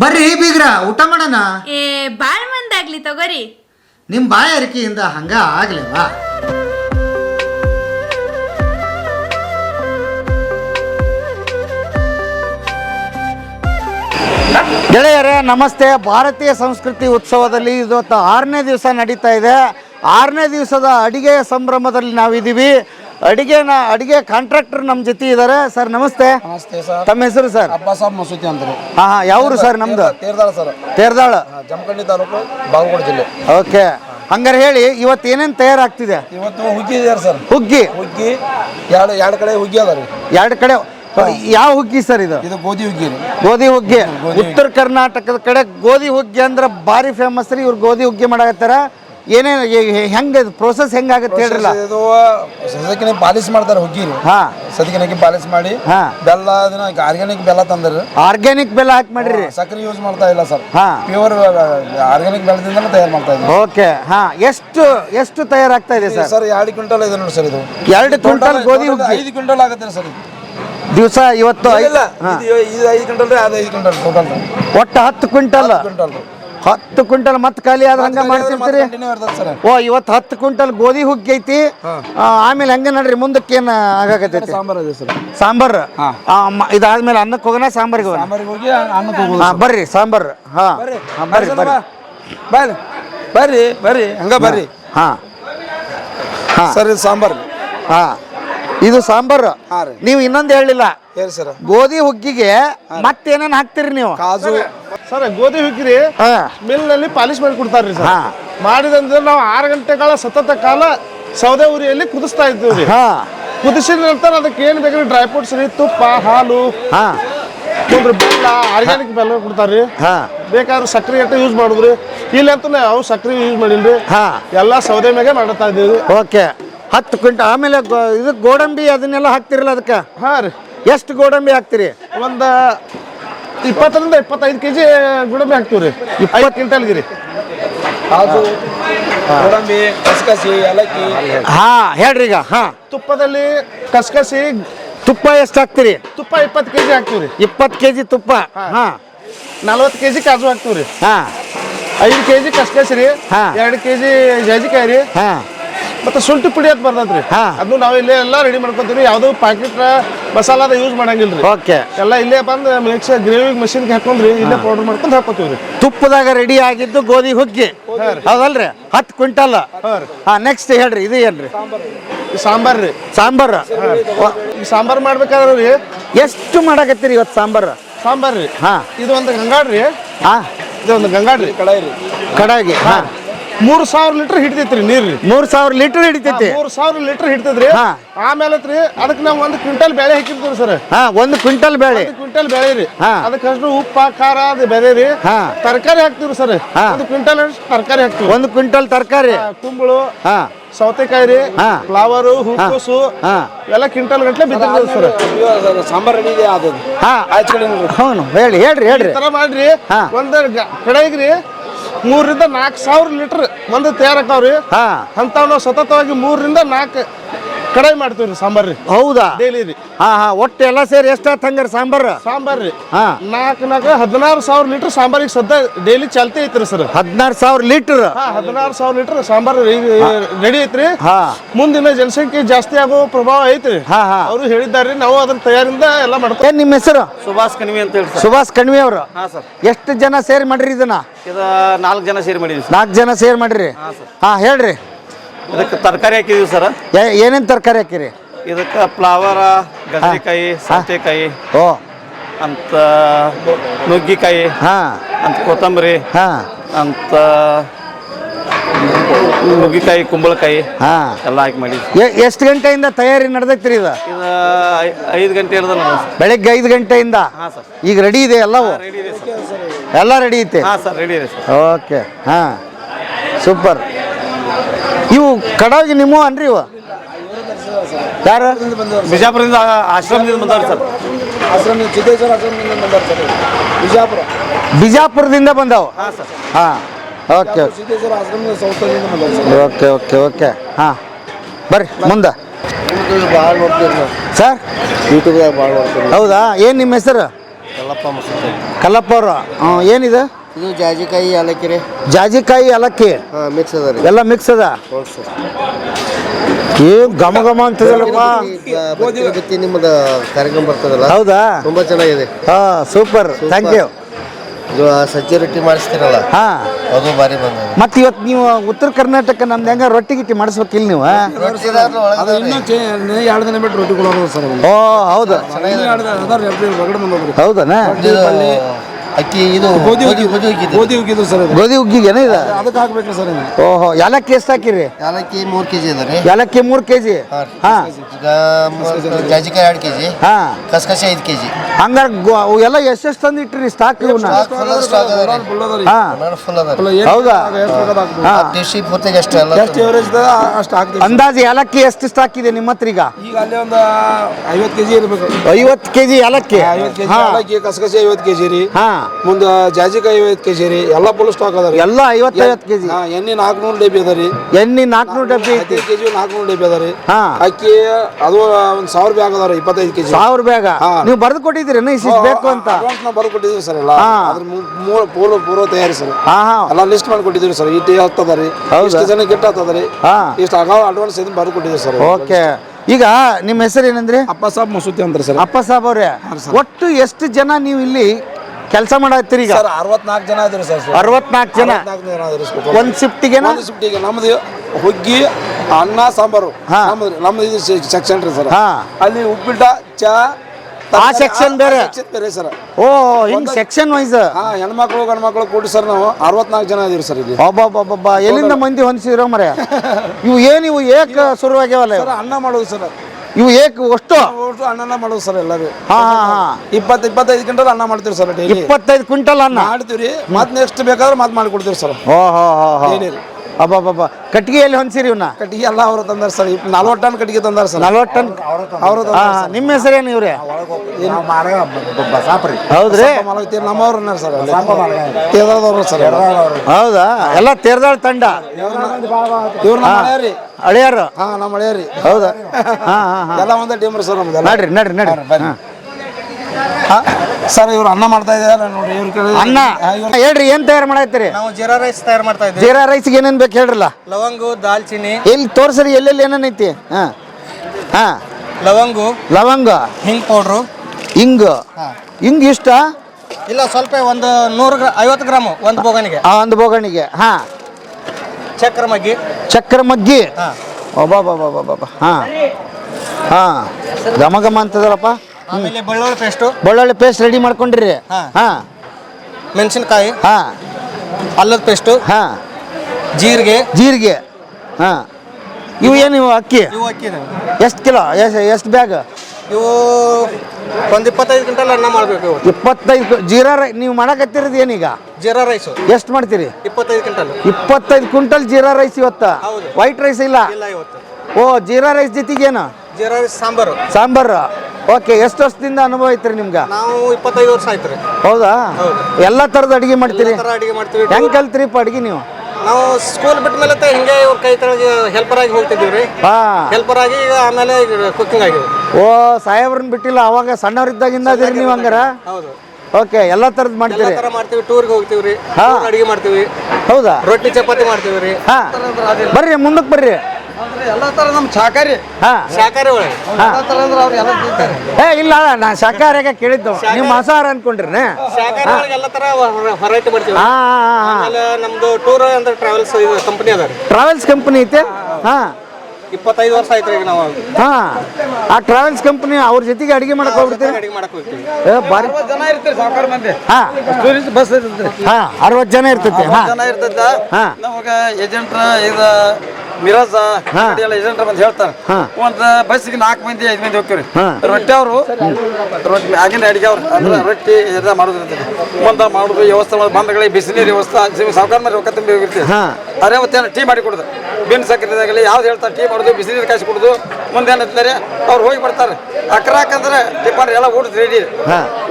ಬರ್ರಿ ಬೀಗ್ರ ಊಟ ಮಾಡೋಣ. ಏ ಬಾಳ್ ಮಂದಾಗ್ಲಿ ತಗೋರಿ. ನಿಮ್ಮ ಬಾಯ ಅರಿಕೆಯಿಂದ ಹಂಗ ಆಗ್ಲೇವಾ? ಗೆಳೆಯರೇ ನಮಸ್ತೆ. ಭಾರತೀಯ ಸಂಸ್ಕೃತಿ ಉತ್ಸವದಲ್ಲಿ ಇವತ್ತು ಆರನೇ ದಿವಸ ನಡೀತಾ ಇದೆ. ಆರನೇ ದಿವಸದ ಅಡಿಗೆಯ ಸಂಭ್ರಮದಲ್ಲಿ ನಾವಿದ್ದೀವಿ. ಅಡಿಗೆನ ಅಡಿಗೆ ಕಾಂಟ್ರಾಕ್ಟರ್ ನಮ್ಮ ಜೊತೆ ಇದ್ದಾರೆ ಸರ್ ನಮಸ್ತೆ. ನಮಸ್ತೆ ಸರ್. ತಮ್ಮ ಹೆಸರು ಸರ್? ಅಬ್ಬಾ ಸಾಬ್ ಮಸೂತಿ ಅಂತಾರೆ. ಹಾ ಹಾಂ ಯಾವ್ರು ಸರ್ ನಮ್ದು? ತೇರ್ದಾಳ ಸರ್. ತೇರ್ದಾಳ. ಜಮಖಂಡಿ ತಾಲೂಕು ಬಾಗಲಕೋಟೆ ಜಿಲ್ಲೆ. ಓಕೆ. ಹಂಗಾರೆ ಹೇಳಿ ಇವತ್ತು ಏನೇನು ತಯಾರಾಗ್ತಿದೆ? ಇವತ್ತು ಹುಗ್ಗಿ ಇದೆ ಸರ್. ಹುಗ್ಗಿ? ಹುಗ್ಗಿ ಎರಡು ಎರಡು ಕಡೆ ಹುಗ್ಗಿ ಅದ ರೀ. ಎರಡು ಕಡೆ ಯಾವ ಹುಗ್ಗಿ ಸರ್ ಇದು? ಇದು ಗೋಧಿ ಹುಗ್ಗಿ ಗೋಧಿ ಹುಗ್ಗಿ. ಉತ್ತರ ಕರ್ನಾಟಕದ ಕಡೆ ಗೋಧಿ ಹುಗ್ಗಿ ಅಂದ್ರೆ ಭಾರಿ ಫೇಮಸ್ ರೀ. ಇವ್ರು ಗೋಧಿ ಹುಗ್ಗಿ ಮಾಡಕತ್ತಾರ. ಏನೇನು ಹೆಂಗೆ ಪ್ರೋಸೆಸ್ ಹೆಂಗಾಗುತ್ತೆ ಹೇಳ್ರಲ್ಲ? ಇದು ಸದಕಿನ ಪಾಲಿಸ್ ಮಾಡ್ತಾರೆ ಹುಗ್ಗಿ ಹಾ. ಸದಕಿನಕ್ಕೆ ಪಾಲಿಸ್ ಮಾಡಿ ಹಾ. ಬೆಲ್ಲ ಅದನ್ನ ಆರ್ಗ್ಯಾನಿಕ್ ಬೆಲ್ಲ ತಂದ್ರಿ. ಆರ್ಗ್ಯಾನಿಕ್ ಬೆಲ್ಲ ಹಾಕಿ ಮಾಡಿರಿ. ಸಕ್ಕರೆ ಯೂಸ್ ಮಾಡ್ತಾ ಇಲ್ಲ ಸರ್. ಹಾ. ಪ್ಯೂರ್ ಆರ್ಗ್ಯಾನಿಕ್ ಬೆಲ್ಲದಿಂದಲೇ ತಯಾರು ಮಾಡ್ತಾ ಇದ್ದೀವಿ. ಓಕೆ ಹಾ ಎಷ್ಟು ಎಷ್ಟು ತಯಾರಾಗ್ತಾ ಇದೆ ಸರ್? ಸರ್ ಎರಡು ಕ್ವಿಂಟಲ್ ಇದೆ ನೋಡಿ ಸರ್ ಇದು. ಎರಡು ಕ್ವಿಂಟಲ್ ಗೋಧಿ ಹುಗ್ಗಿ. ಐದು ಕ್ವಿಂಟಲ್ ಆಗುತ್ತೆ ಸರ್ ಇದು. ದಿವಸ ಇವತ್ತು ಐದು ಕ್ವಿಂಟಲ್ ಅದು ಐದು ಕ್ವಿಂಟಲ್ ಟೋಟಲ್ ಒಟ್ಟು ಹತ್ತು ಕ್ವಿಂಟಲ್? ಕ್ವಿಂಟಲ್ ಹತ್ತು ಕ್ವಿಂಟಲ್ ಮತ್ತೆ ಖಾಲಿ ಆದ್ರೆ ಹಂಗ ಮಾಡ್ತಿರ್ತೀರಿ? ಓ ಇವತ್ತು ಹತ್ತು ಕ್ವಿಂಟಲ್ ಗೋಧಿ ಹುಗ್ಗಿ ಐತಿ. ಆಮೇಲೆ ಹಂಗೆ ನಡ್ರಿ ಮುಂದಕ್ಕೆ ಏನ್ ಆಗಾಕತ್ತೈತಿ? ಸಾಂಬಾರ್ ಇದಾದ್ಮೇಲೆ ಅನ್ನಕ್ಕೆ ಹೋಗೋಣ ಸಾಂಬಾರಿಗೆ ಹೋಗೋಣ. ಬರ್ರಿ ಸಾಂಬಾರ್. ಹಾಂ. ಬರ್ರಿ. ಬರ್ರಿ ಬರ್ರಿ ಬರ್ರಿ. ಬರ್ರಿ ಹಂಗ ಬರ್ರಿ. ಹಾ. ಹಾ. ಸರ್ ಸಾಂಬಾರ್. ಹಾ. ಇದು ಸಾಂಬಾರು. ನೀವು ಇನ್ನೊಂದು ಹೇಳಿಲ್ಲ. ಗೋಧಿ ಹುಗ್ಗಿಗೆ ಮತ್ತೇನೇನು ಹಾಕ್ತೀರಿ ನೀವು? ಕಾಜು ಸರ್ ಗೋಧಿ ಹುಕ್ಕಿರಿ. ಹಾ. ಮಿಲ್ನಲ್ಲಿ ಪಾಲಿಶ್ ಮಾಡಿ ಕೊಡ್ತಾರ್ರಿ ಸರ್. ಹಾ. ಮಾಡಿದಂದ್ರೆ ನಾವು ಆರು ಗಂಟೆಗಳ ಸತತ ಕಾಲ ಸೌದೆ ಉರಿಯಲ್ಲಿ ಕುದಿಸ್ತಾ ಇದ್ದೀವಿ ರೀ ಹಾ. ಕುದಿಸಿದ ನಂತರ ಅದಕ್ಕೆ ಏನು ಬೇಕ್ರಿ ಡ್ರೈ ಫ್ರೂಟ್ಸ್ ರೀ ತುಪ್ಪ ಹಾಲು ಹಾ. ನೋಡ್ರಿ ಬೆಲ್ಲ ಆರ್ಗ್ಯಾನಿಕ್ ಬೆಲ್ಲ ಕೊಡ್ತಾರ್ರಿ. ಹಾ. ಬೇಕಾದ್ರೆ ಸಕ್ರೆ ಗಟ್ಟ ಯೂಸ್ ಮಾಡಿದ್ರಿ. ಅಂತ ನಾವು ಸಕ್ಕರೆ ಯೂಸ್ ಮಾಡಿಲ್ರಿ. ಹಾ. ಎಲ್ಲ ಸೌದೆ ಮ್ಯಾಗೆ ಮಾಡ್ತಾ ಇದ್ದೀವಿ ಓಕೆ. ಹತ್ತು ಕ್ವಿಂಟಲ್ ಆಮೇಲೆ ಗೋ- ಇದು ಗೋಡಂಬಿ ಅದನ್ನೆಲ್ಲ ಹಾಕ್ತಿರಲ್ಲ ಅದಕ್ಕೆ? ಹಾ ರೀ. ಎಷ್ಟು ಗೋಡಂಬಿ ಹಾಕ್ತಿರಿ? ಒಂದು ಇಪ್ಪತ್ತರಿಂದ ಇಪ್ಪತ್ತೈದು ಕೆ ಜಿ ಗುಡಂಬಿ ಹಾಕ್ತೀವಿ ರೀ ಇಪ್ಪತ್ತು ಕ್ವಿಂಟಲ್ಗೆ ರೀ ಗೋಡಂಬಿ ಕಸಕಸಿ ಏಲಕ್ಕಿ. ಹಾ ಹೇಳ್ರಿ ಈಗ ಹಾ. ತುಪ್ಪದಲ್ಲಿ ಕಸ್ಕಸಿ ತುಪ್ಪ ಎಷ್ಟು ಹಾಕ್ತೀರಿ? ತುಪ್ಪ ಇಪ್ಪತ್ತು ಕೆ ಜಿ ಹಾಕ್ತೀವಿ ರೀ ಇಪ್ಪತ್ತು ಕೆ ಜಿ ತುಪ್ಪ ಹಾ. ನಲ್ವತ್ತು ಕೆ ಜಿ ಕಾಜು ಹಾಕ್ತೀವಿ ರೀ ಹಾ. ಐದು ಕೆ ಜಿ ಕಸ್ಕಸ್ ರೀ ಹಾ. ಎರಡು ಕೆ ಜಿ ಜಾಜಿಕಾಯಿ ರೀ. ಹಾ. ಮತ್ತೆ ಶುಂಠಿ ಪುಡಿ ಅಂತ ಬರ್ತೈತೆ ರೀ ಹಾ. ಅದನ್ನು ನಾವು ಇಲ್ಲೇ ಎಲ್ಲ ರೆಡಿ ಮಾಡ್ಕೊತೀವಿ. ಯಾವುದೂ ಪ್ಯಾಕೆಟ್ ಮಸಾಲಾದ ಯೂಸ್ ಮಾಡಂಗಿಲ್ಲ ರೀ ಓಕೆ. ಎಲ್ಲ ಇಲ್ಲೇ ಬಂದು ಮಿಕ್ಸ್ ಗ್ರೇವಿ ಮಷಿನ್ಗೆ ಹಾಕೊಂಡ್ರಿ ಇಲ್ಲೇ ಪೌಡರ್ ಮಾಡ್ಕೊಂಡು ಹಾಕೋತೀವಿ ರೀ ತುಪ್ಪದಾಗ ರೆಡಿ ಆಗಿದ್ದು ಗೋಧಿ ಹುಗ್ಗಿ. ಹೌದಲ್ರಿ? ಹತ್ತು ಕ್ವಿಂಟಲ್. ಹಾ ನೆಕ್ಸ್ಟ್ ಹೇಳ್ರಿ ಇದು ಏನ್ರಿ? ರೀ ಸಾಂಬಾರ್ ರೀ. ಸಾಂಬಾರ್. ಈ ಸಾಂಬಾರ್ ಮಾಡ್ಬೇಕಾದ್ರೆ ರೀ ಎಷ್ಟು ಮಾಡಕತ್ತೀರಿ ಇವತ್ತು ಸಾಂಬಾರ್? ಸಾಂಬಾರ್ ರೀ. ಹಾ. ಇದು ಒಂದು ಗಂಗಾಡ್ರಿ ಹಾ. ಇದು ಒಂದು ಗಂಗಾಡ್ರಿ ಕಡಾಯಿ ರೀ. ಕಡಾಯಿ ಹಾ. ಮೂರು ಸಾವಿರ ಲೀಟರ್ ಹಿಡಿತೈತ್ರಿ ನೀರ್ ರೀ ಮೂರ್ ಸಾವಿರ ಲೀಟರ್ ಹಿಡಿತೈತಿ. ಮೂರು ಸಾವಿರ ಲೀಟರ್ ಹಿಡಿತೈತ್ರಿ ಹಾ. ಆಮೇಲೆ ರೀ ಅದಕ್ಕೆ ನಾವು ಒಂದು ಕ್ವಿಂಟಲ್ ಬೆಳೆ ಹಾಕಿರ್ತೀವಿ ಸರ್. ಹಾ ಒಂದು ಕ್ವಿಂಟಲ್ ಬೇಳೆ. ಒಂದು ಕ್ವಿಂಟಲ್ ಬೆಳೆ ರೀ. ಹಾ. ಅದಕ್ಕೆ ಅಷ್ಟು ಉಪ್ಪ ಖಾರ ಅದು ಬೆಳೆ ರೀ. ಹಾ. ತರಕಾರಿ ಹಾಕ್ತಿವ್ರಿ ಸರ್. ಹಾ. ಒಂದು ಕ್ವಿಂಟಲ್ ಅಷ್ಟು ತರಕಾರಿ ಹಾಕ್ತಿವಿ ಒಂದು ಕ್ವಿಂಟಲ್ ತರಕಾರಿ. ಕುಂಬಳು ಹಾ. ಸೌತೆಕಾಯಿ ರೀ ಹಾ. ಫ್ಲವರು ಹೂಕೋಸು ಹಾ. ಎಲ್ಲ ಕ್ವಿಂಟಲ್ ಗಂಟ್ಲೆ ಬಿದ್ದಿರ್ತದೆ ಸರ್. ಸಾಂಬಾರ್ ರೆಡಿ ಇದೆ ಅದು ಹಾ. ಹೌನು ಹೇಳಿ ಹೇಳ್ರಿ ಹೇಳ್ರಿ. ಈ ತರ ಮಾಡ್ರಿ. ಹಾ. ಒಂದು ಕಡೆಗ್ರಿ ಮೂರರಿಂದ ನಾಲ್ಕು ಸಾವಿರ ಲೀಟರ್ ಒಂದು ತಯಾರಕ್ಕಾವ್ರಿ ಹಾ. ಅಂತ ನಾವು ಸತತವಾಗಿ ಮೂರರಿಂದ ನಾಲ್ಕು ಕಡಾಯಿ ಮಾಡ್ತೀವ್ರಿ ಸಾಂಬಾರ್ ರೀ. ಹೌದಾ? ಡೈಲಿ ರೀ. ಹಾ ಹಾ ಒಟ್ಟು ಎಲ್ಲ ಸೇರಿ ಎಷ್ಟಾತ್ ಹಂಗಾರ ಸಾಂಬಾರ್? ಸಾಂಬಾರ್ ರೀ. ಹಾ. ನಾಲ್ಕು ನಾಲ್ಕು ಹದಿನಾರು ಸಾವಿರ ಲೀಟರ್ ಸಾಂಬಾರಿಗೆ ಸದ್ಯ ಡೈಲಿ ಚಾಲ್ತಿ ಐತ್ರಿ ಸರ್. ಹದಿನಾರು ಸಾವಿರ ಲೀಟರ್? ಹಾ ಹದಿನಾರು ಸಾವಿರ ಲೀಟರ್ ಸಾಂಬಾರ್ ರೆಡಿ ಐತ್ರಿ. ಹಾ. ಮುಂದಿನ ಜನಸಂಖ್ಯೆ ಜಾಸ್ತಿ ಆಗೋ ಪ್ರಭಾವ ಐತ್ರಿ. ಹಾ ಹಾ. ಅವರು ಹೇಳಿದ್ದಾರೆ ನಾವು ಅದ್ರ ತಯಾರಿಂದ ಎಲ್ಲ ಮಾಡ್ತೇವೆ ಏನ್ ನಿಮ್ಮ ಹೆಸರು? ಸುಭಾಷ್ ಕಣಿವೆ ಅಂತ ಹೇಳಿ ಸರ್. ಸುಭಾಷ್ ಕಣ್ವಿ ಅವರು? ಹಾಂ ಸರ್. ಎಷ್ಟು ಜನ ಸೇರಿ ಮಾಡ್ರಿ ಇದನ್ನ? ಇದು ನಾಲ್ಕು ಜನ ಸೇರಿ ಮಾಡಿದ್ವಿ ಸರ್. ನಾಲ್ಕು ಜನ ಸೇರಿ ಮಾಡ್ರಿ? ಹಾ ಹೇಳ್ರಿ. ಇದಕ್ಕೆ ತರಕಾರಿ ಹಾಕಿದೀವಿ ಸರ್. ಏನೇನು ತರಕಾರಿ ಹಾಕಿರಿ? ಇದಕ್ಕೆ ಫ್ಲವರ ಗಜರಿಕಾಯಿ ಸೌತೆಕಾಯಿ ಓ. ಅಂತ ನುಗ್ಗಿಕಾಯಿ ಹಾ. ಅಂತ ಕೊತ್ತಂಬರಿ ಹಾ. ಅಂತ ನುಗ್ಗಿಕಾಯಿ ಕುಂಬಳಕಾಯಿ ಹಾ. ಎಲ್ಲ ಹಾಕಿ ಮಾಡಿ ಎಷ್ಟು ಗಂಟೆಯಿಂದ ತಯಾರಿ ನಡೆದೈತ್ರಿ ಇದು? ಇದು ಐದು ಗಂಟೆ ನಾವು ಬೆಳಗ್ಗೆ ಐದು ಗಂಟೆಯಿಂದ? ಹಾಂ ಸರ್. ಈಗ ರೆಡಿ ಇದೆ ಎಲ್ಲವೂ? ರೆಡಿ ಇದೆ ಸರ್. ಎಲ್ಲ ರೆಡಿ ಐತೆ? ಹಾಂ ಸರ್ ರೆಡಿ ಇದೆ ಸರ್. ಓಕೆ ಹಾ. ಸೂಪರ್. ಇವು ಕಡಾಗಿ ನಿಮ್ಮ ಅನ್ರಿ ಇವ? ಯಾರು? ಬಿಜಾಪುರದಿಂದ ಆಶ್ರಮದಿಂದ ಬಂದವ್ರು ಸರ್. ಆಶ್ರಮ ಸಿದ್ದೇಶ್ವರ ಆಶ್ರಮದಿಂದ ಬಂದಾರ ಸರ್ ಬಿಜಾಪುರ. ಬಿಜಾಪುರದಿಂದ ಬಂದವ? ಹಾಂ ಸರ್. ಹಾ okay Siddeshwara sir. Okay okay okay. ಹಾ ಬರ್ರಿ ಮುಂದೆ. ಭಾಳ ನೋಡ್ತೀವಿ ಸರ್? ಯೂಟ್ಯೂಬ್ದಾಗ ಭಾಳ ನೋಡ್ತೀವಿ ಹೌದಾ? ಏನು ನಿಮ್ಮ ಹೆಸರು? ಕಲ್ಲಪ್ಪ ಕಲ್ಲಪ್ಪ ಅವರು. ಏನಿದೆ? ಇದು ಜಾಜಿಕಾಯಿ ಏಲಕ್ಕಿ ರೀ. ಜಾಜಿಕಾಯಿ ಏಲಕ್ಕಿ ಹಾಂ ಮಿಕ್ಸ್ ಅದ ರೀ. ಎಲ್ಲ ಮಿಕ್ಸ್ ಅದ? ಹೌದು ಸರ್. ಏನ್ ಘಮ ಘಮ ಅಂತದಲ್ಲಪ್ಪ ಬತ್ತಿ ಕಾರ್ಯಕ್ರಮ ಬರ್ತದಲ್ಲ? ಹೌದಾ? ತುಂಬಾ ಚೆನ್ನಾಗಿದೆ. ಹಾ ಸೂಪರ್. ಥ್ಯಾಂಕ್ ಯು ಇದು ಸಜ್ಜೆ ರೊಟ್ಟಿ ಮಾಡಿಸ್ತೀರಲ್ಲ? ಹಾ. ಅದು ಬಾರಿ ಬಂದ ಮತ್ತೆ ಇವತ್ತು ನೀವು ಉತ್ತರ ಕರ್ನಾಟಕ ನಮ್ದು ಹೆಂಗ ರೊಟ್ಟಿ ಗಿಟ್ಟಿ ಮಾಡಿಸ್ಬೇಕಿಲ್ಲ ನೀವು ಎರಡು ದಿನ ಬಿಟ್ಟು ರೊಟ್ಟಿ ಕೊಡೋದು ಸರ್ ಓ ಹೌದು. ಹೌದಾ ಅಕ್ಕಿ ಇದು ಗೋಧಿ ಗೋಧಿ ಗೋದಿ ಗೋಧಿ ಉಗ್ಗಿದ್ದು ಸರ್ ಇದು. ಗೋಧಿ ಉಗ್ಗಿಗೇನ ಇದು? ಅದಕ್ಕೆ ಹಾಕ್ಬೇಕು ಸರ್ ಇದು. ಓಹೋ ಯಾಲಕ್ಕಿ ಎಷ್ಟು ಹಾಕಿರಿ? ಯಾಲಕ್ಕಿ ಮೂರು ಕೆಜಿ ಅದ ರೀ. ಯಾಲಕ್ಕಿ ಮೂರು ಕೆ ಜಿ ಹಾ. ಈಗ ಜಾಜಿಕಾಯಿ ಎರಡು ಕೆಜಿ. ಹಾ. ಕಸಕಸಿ ಐದು ಕೆಜಿ. ಹಂಗಾರೆ ಗೊ- ಅವು ಎಲ್ಲ ಎಷ್ಟೆಷ್ಟು ತಂದು ಇಟ್ಟಿರಿ ಸ್ಟಾಕ್ ಇವನ್ನ ಹಾ. ಹೌದಾ. ಹಾ. ದಿವ್ಸಿ ಪೂರ್ತಿಗೆ ಅಷ್ಟು ಎಲ್ಲ ಎಷ್ಟು ಎವರೇಜ್ ಇದೆ ಅಷ್ಟು ಹಾಕ್ತೀವಿ ಅಂದಾಜು ಯಾಲಕ್ಕಿ ಎಷ್ಟು ಸ್ಟಾಕ್ ಇದೆ ನಿಮ್ಮ ಹತ್ರ ಈಗ? ಈಗ ಅಲ್ಲಿ ಒಂದು ಐವತ್ತು ಕೆಜಿ ಇರ್ಬೇಕು. ಐವತ್ತು ಕೆ ಜಿ ಏಲಕ್ಕಿ ಐವತ್ತು ಕೆಜಿ ಹಾ. ಏಲಕ್ಕಿ ಕಸಕಸಿ ಐವತ್ತು ಕೆಜಿ ರೀ. ಹಾ. ಮುಂದೆ ಜಾಜಿಕಾಯಿ ಐವತ್ತು ಕೆಜಿ ರೀ ಎಲ್ಲ ಫುಲ್ ಸ್ಟಾಕ್ ಅದ ರೀ ಎಲ್ಲ ಐವತ್ತೈವತ್ತು ಕೆಜಿ. ಜಿ ಎಣ್ಣೆ ನಾಲ್ಕುನೂರು ಡಬ್ಬಿ ಅದ ರೀ. ಎಣ್ಣೆ ನಾಲ್ಕುನೂರು ಡಬ್ಬಿ ಐತಿ. ಕೆಜಿ ನಾಲ್ಕುನೂರು ಡಬ್ಬಿ ಅದ ರೀ. ಹಾ. ಅಕ್ಕಿ ಅದು ಒಂದು ಸಾವಿರ ಬ್ಯಾಗ್ ಅದ ರೀ ಇಪ್ಪತ್ತೈದು ಕೆಜಿ. ಸಾವಿರ ಬ್ಯಾಗ್. ನೀವು ಬರೆದು ಕೊಟ್ಟಿದ್ದೀರಿ ಇಷ್ಟು ಬೇಕು ಅಂತ. ಅಡ್ವಾನ್ಸ್ ನಾವು ಬರ್ದು ಕೊಟ್ಟಿದ್ದೀವಿ ಸರ್ ಎಲ್ಲ. ಅದ್ರ ಮೂಲ ಪೂರ್ವ ಪೂರ್ವ ತಯಾರಿ ಸರ್. ಹಾ ಹಾ. ಎಲ್ಲ ಲಿಸ್ಟ್ ಮಾಡಿ ಕೊಟ್ಟಿದ್ದೀವಿ ಸರ್. ಇಟ್ಟು ಹತ್ತದ ರೀ? ಇಷ್ಟು ಜನ ಇಟ್ಟು ಹತ್ತದ ರೀ. ಇಷ್ಟು ಅಗಾವ್ ಅಡ್ವಾನ್ಸ್ ಇದನ್ನ ಬರ್ದು ಕೊಟ್ಟಿದ್ದೀವಿ ಸರ್. ಓಕೆ. ಈಗ ನಿಮ್ಮ ಹೆಸರು ಏನಂದ್ರೆ? ಅಪ್ಪ ಸಾಬ್ ಮಸೂತಿ ಅಂತಾರೆ ಸರ್. ಅಪ್ಪ ಸಾಬ್ ಅವ್ರೆ. ಒಟ್ಟು ಎಷ್ಟು ಜನ ನೀವು ಇಲ್ಲಿ ಕೆಲಸ ಮಾಡತ್ತೀರಿ ಈಗ? ಸರ್ ಅರವತ್ನಾಲ್ಕು ಜನ ಇದ್ರು ಸರ್ ಅರವತ್ನಾಲ್ಕು ಜನ? ಅರವತ್ನಾಲ್ಕು ಜನ ಇದ್ರಿ ಸರ್. ಒಂದ್ ಶಿಫ್ಟಿಗೆನ? ಒಂದು ಶಿಫ್ಟಿಗೆ. ನಮ್ದು ಹುಗ್ಗಿ ಅನ್ನ ಸಾಂಬಾರು. ಹಾ. ನಮ್ದು ನಮ್ದು ಇದು ಸೆಕ್ಷನ್ ರೀ ಸರ್. ಹಾ. ಅಲ್ಲಿ ಉಪ್ಪಿಟ್ಟ ಚಾ ಆ section ಬೇರೆ? ಸೆಕ್ಷನ್ ಬೇರೆ ಸರ್. ಓ ಹಿಂಗ್ ಸೆಕ್ಷನ್ ವೈಸ್ ಹಾ ಹೆಣ್ಮಕ್ಳು ಗಂಡ್ಮಕ್ಳು ಕೂಡಿ ಸರ್ ನಾವು ಅರವತ್ನಾಲ್ಕು ಜನ ಇದೀವಿ ಸರ್ ಇಲ್ಲಿ. ಒಬ್ಬೊಬ್ಬೊಬ್ಬ ಎಲ್ಲಿಂದ ಮಂದಿ ಹೊಂದಿಸಿರೋ ಮರ ಇವು ಏನ್ ಇವು ಏಕ ಶುರುವಾಗ್ಯಾವಲ್ಲ ಇವು? ಸರ್ ಅನ್ನ ಮಾಡೋದು ಸರ್. ಇವು ಏಕ್ ಅಷ್ಟು? ಅನ್ನ ಅನ್ನನ ಮಾಡೋದು ಸರ್ ಎಲ್ಲರೂ. ಹಾ ಹಾ ಹಾ. ಇಪ್ಪತ್ತು ಇಪ್ಪತ್ತೈದು ಕ್ವಿಂಟಲ್ ಅನ್ನ ಮಾಡ್ತೀವಿ ಸರ್ ಡೈಲಿ. ಇಪ್ಪತ್ತೈದು ಕ್ವಿಂಟಲ್ ಅನ್ನ? ಮಾಡ್ತೀವಿ ರೀ ಮತ್ತೆ ನೆಕ್ಸ್ಟ್ ಬೇಕಾದ್ರೆ ಮತ್ತೆ ಮಾಡಿಕೊಡ್ತೀವಿ ಸರ್. ಓ ಹೋ ಹೋ. ಹೋ. ಅಬ್ಬಬ್ಬಬ್ಬ. ಕಟ್ಟಿಗೆಯಲ್ಲಿ ಹೊಂದ್ಸಿರಿ ಇವನ್ನ ಕಟ್ಟಿಗೆ ಎಲ್ಲ ಅವರು ತಂದಾರ ಸರ್. ನಲ್ವತ್ತು ಟನ್ ಕಟ್ಟಿಗೆ ತಂದಾರ ಸರ್. ನಲ್ವತ್ತು ಟನ್ ಅವರು. ನಿಮ್ಮ ಹೆಸರೇನು ಇವ್ರೆ? ಹೌದ್ರಿ? ಮಲಗ್ತೀವಿ ನಮ್ಮವ್ರು ಸರ್. ತೇದರದವ್ರು ಸರ್ ಹೌದಾ? ಎಲ್ಲ ತೇರ್ದಾಳ ತಂಡ? ಇವ್ರು ನಮ್ಮ ಅಳಿಯಾರು ಹಾ ನಮ್ಮ ಅಳಿಯಾರಿ ಹೌದಾ? ಹಾಂ ಹಾಂ ಎಲ್ಲ ಒಂದೇ ಟೀಮ್ ಸರ್ ನಮ್ದು ನಡ್ರಿ ನಡ್ರಿ ನಡ್ರಿ? ಸರ್ ಇವ್ರು ಅನ್ನ ಮಾಡ್ತಾ ಇದ್ದಾರೆ. ನೋಡಿ ಇವ್ರ ಕಡೆ ಅನ್ನ? ಹೇಳ್ರಿ ಏನ್ ತಯಾರು ಮಾಡತ್ತೀರಿ ನಾವು ಜೀರಾ ರೈಸ್ ತಯಾರು ಮಾಡ್ತಾ ಇದ್ದೀವಿ. ಜೀರಾ ರೈಸ್ಗೆ ಏನೇನ್ ಬೇಕು ಹೇಳ್ರಲ್ಲ? ಲವಂಗು ದಾಲ್ಚಿನ್ನಿ. ಎಲ್ಲಿ ತೋರ್ಸ್ರಿ ಎಲ್ಲೆಲ್ಲಿ ಏನೇನ್ ಐತಿ? ಹಾ ಹಾ. ಲವಂಗು. ಲವಂಗ? ಹಿಂಗ್ ಪೌಡ್ರು ಹಿಂಗ್? ಹಿಂಗ್ ಇಷ್ಟ? ಇಲ್ಲ ಸ್ವಲ್ಪ ಒಂದು ನೂರು ಗ್ರಾ ಐವತ್ತು ಗ್ರಾಮ್ ಒಂದು ಬೋಗಣಿಗೆ. ಆ ಒಂದು ಬೋಗಣಿಗೆ. ಹಾ. ಚಕ್ರ ಮಗ್ಗಿ. ಚಕ್ರ ಮಗ್ಗಿ? ಹಾ. ಬಾಬಾ ಹಾ. ಹಾ. ಘಮ ಘಮ ಅಂತದಲ್ಲಪ್ಪ ಆಮೇಲೆ ಬೆಳ್ಳುಳ್ಳಿ ಪೇಸ್ಟು ಬೆಳ್ಳುಳ್ಳಿ ಪೇಸ್ಟ್ ರೆಡಿ ಮಾಡ್ಕೊಂಡಿರಿ. ಹಾ. ಹಾಂ. ಮೆಣಸಿನ್ಕಾಯಿ. ಹಾ. ಅಲ್ಲದ ಪೇಸ್ಟು ಹಾ. ಜೀರಿಗೆ. ಜೀರಿಗೆ. ಹಾ. ಇವು ಏನು ಇವು ಅಕ್ಕಿ? ಇವು ಅಕ್ಕಿದೆ ಎಷ್ಟು ಕಿಲೋ? ಎಷ್ಟು ಎಷ್ಟು ಬ್ಯಾಗ್? ಇವು ಒಂದು ಇಪ್ಪತ್ತೈದು ಕ್ವಿಂಟಲ್ ಅನ್ನ ಮಾಡಬೇಕು ಇವು ಇಪ್ಪತ್ತೈದು ಜೀರಾ ರೈ ನೀವು ಮಾಡಕತ್ತಿರೋದು ಏನೀಗ? ಜೀರಾ ರೈಸು ಎಷ್ಟು ಮಾಡ್ತೀರಿ? ಇಪ್ಪತ್ತೈದು ಕ್ವಿಂಟಲ್. ಇಪ್ಪತ್ತೈದು ಕ್ವಿಂಟಲ್ ಜೀರಾ ರೈಸ್ ಇವತ್ತು? ಹೌದು. ವೈಟ್ ರೈಸ್ ಇಲ್ಲ? ಇಲ್ಲ ಇವತ್ತು. ಓ ಜೀರಾ ರೈಸ್ ಜೊತೆಗೆ ಏನು ಜೀರಾ ರೈಸ್ ಸಾಂಬಾರು. ಸಾಂಬಾರು. ಓಕೆ ಎಷ್ಟು ವರ್ಷದಿಂದ ಅನುಭವ ಐತ್ರಿ ನಿಮ್ಗೆ? ನಾವು ಇಪ್ಪತ್ತೈದು ವರ್ಷ ಆಯ್ತು ರೀ. ಹೌದಾ? ಎಲ್ಲ ಥರದ ಅಡಿಗೆ ಮಾಡ್ತೀರಿ? ಥರ ಅಡಿಗೆ ಮಾಡ್ತೀವಿ. ಹೆಂಗ್ ಕಲ್ತ್ರಿಪ್ಪ ಅಡಿಗೆ ನೀವು? ನಾವು ಸ್ಕೂಲ್ ಬಿಟ್ಟ ಮೇಲೆ ಹಿಂಗೆ ಇವ್ರ ಕೈ ಕೆಳಗೆ ಹೆಲ್ಪರ್ ಆಗಿ ಹೋಗ್ತಿದ್ದೀವಿ ರೀ. ಹಾ. ಹೆಲ್ಪರ್ ಆಗಿ ಈಗ ಆಮೇಲೆ ಕುಕಿಂಗ್ ಆಗಿವಿ ಓ ಸಾಹೇಬ್ರನ್ನ ಬಿಟ್ಟಿಲ್ಲ ಅವಾಗ ಸಣ್ಣವರಿದ್ದಾಗಿಂದ ಅದೀರಿ ನೀವು ಹಂಗಾರ? ಹೌದು. ಓಕೆ ಎಲ್ಲ ಥರದ್ದು ಎಲ್ಲ ಮಾಡ್ತೀರಿ ತರ ಮಾಡ್ತೀವಿ ಟೂರ್ಗೆ ಹೋಗ್ತೀವಿ ರೀ. ಹಾ. ಅಡಿಗೆ ಮಾಡ್ತೀವಿ. ಹೌದಾ? ರೊಟ್ಟಿ ಚಪಾತಿ ಮಾಡ್ತೀವಿ ರೀ. ಹಾ. ಬರ್ರಿ ಮುಂದಕ್ಕೆ ಬರ್ರಿ. ಎಲ್ಲ ತರ ನಮ್ಮ ಶಾಕಾರಿ. ಹಾ. ಶಾಖಾಹಾರಿ ಒಳಗೆ. ಎಲ್ಲ ತರ ಅಂದ್ರೆ ಅವ್ರು ಎಲ್ಲ ತಿಂತಾರೆ. ಏ ಇಲ್ಲ ನಾ ಶಾಖಾಹಾರಿಯಾಗ ಕೇಳಿದ್ದು. ನೀವು ಮಾಂಸಾಹಾರ ಅನ್ಕೊಂಡ್ರಿ ಶಾಖಾಹಾರಿ ಒಳಗೆ ಎಲ್ಲ ತರ ಹೊರೈಟಿ ಮಾಡ್ತೀವಿ. ಹಾ ಆಮೇಲೆ ನಮ್ದು ಟೂರ್ ಅಂದ್ರೆ ಟ್ರಾವೆಲ್ಸ್ ಕಂಪನಿ ಅದ ರೀ. ಟ್ರಾವೆಲ್ಸ್ ಕಂಪನಿ ಐತೆ? ಹಾ. ಇಪ್ಪತ್ತೈದು ವರ್ಷ ಆಯ್ತು ಈಗ ನಾವು. ಹಾ ಆ ಟ್ರಾವೆಲ್ಸ್ ಕಂಪನಿ ಅವ್ರ ಜೊತೆಗೆ ಅಡಿಗೆ ಮಾಡಕ್ ಹೋಗ್ಬಿಡ್ತೀರಿ? ಅಡಿಗೆ ಮಾಡಕ್ ಹೋಗ್ತೀವಿ. ಏ ಬಾರಿ. ಜನ ಇರ್ತೀರಿ ಸಾವುಕಾರ ಮಂದಿ. ಹಾ. ಟೂರಿಸ್ಟ್ ಬಸ್ ಇರ್ತೈತಿ ಹಾ ಅರವತ್ತು ಜನ ಇರ್ತೈತಿ. ಹಾ. ಜನ ಇರ್ತೈತ. ಹಾ. ನಮಗ ಏಜೆಂಟ್ ಇದ ಮಿರಾಜ ಹಾ. ಏಜೆಂಟ್ ಬಂದು ಹೇಳ್ತಾರೆ. ಹಾ. ಒಂದ್ ಬಸ್ಸಿಗೆ ನಾಲ್ಕು ಮಂದಿ ಐದು ಮಂದಿ ಹೋಗ್ತೀವಿ ಹಾ. ರೊಟ್ಟಿ ಅವರು ರೊಟ್ಟಿ ಆಗಿನ ಅಡಿಗೆ ಅವ್ರು. ಅಂದ್ರೆ ರೊಟ್ಟಿ ಎಲ್ಲ ಮಾಡೋದು ಇರ್ತೈತಿ. ಮುಂದೆ ಮಾಡೋದು ವ್ಯವಸ್ಥೆ ಮಾಡೋದು ಬಂದಗಳಿಗೆ ಬಿಸಿನೀರು ವ್ಯವಸ್ಥೆ ಸಾವುಕಾರ ಮಂದಿ ರೊಕ್ಕ ತುಂಬಿ ಹೋಗಿರ್ತೀವಿ. ಹಾ. ಅರೆ ಅವತ್ತೇನು ಟೀ ಮಾಡಿ ಕೊಡೋದು. ಬೆನ್ ಸಕ್ಕರೆದಾಗಲಿ ಯಾವ್ದು ಹೇಳ್ತಾರೆ ಟೀ ಮಾಡೋದು ಬಿಸಿನೀರು ಕಾಯಿಸಿ ಕೊಡೋದು ಮುಂದೆ ಏನಂತಾರೆ ಅವ್ರು ಹೋಗಿ ಬರ್ತಾರೆ. ಅಕ್ರಾಕಂದ್ರೆ ಟಿಫನ್ ಎಲ್ಲ ಊಟ ರೆಡಿ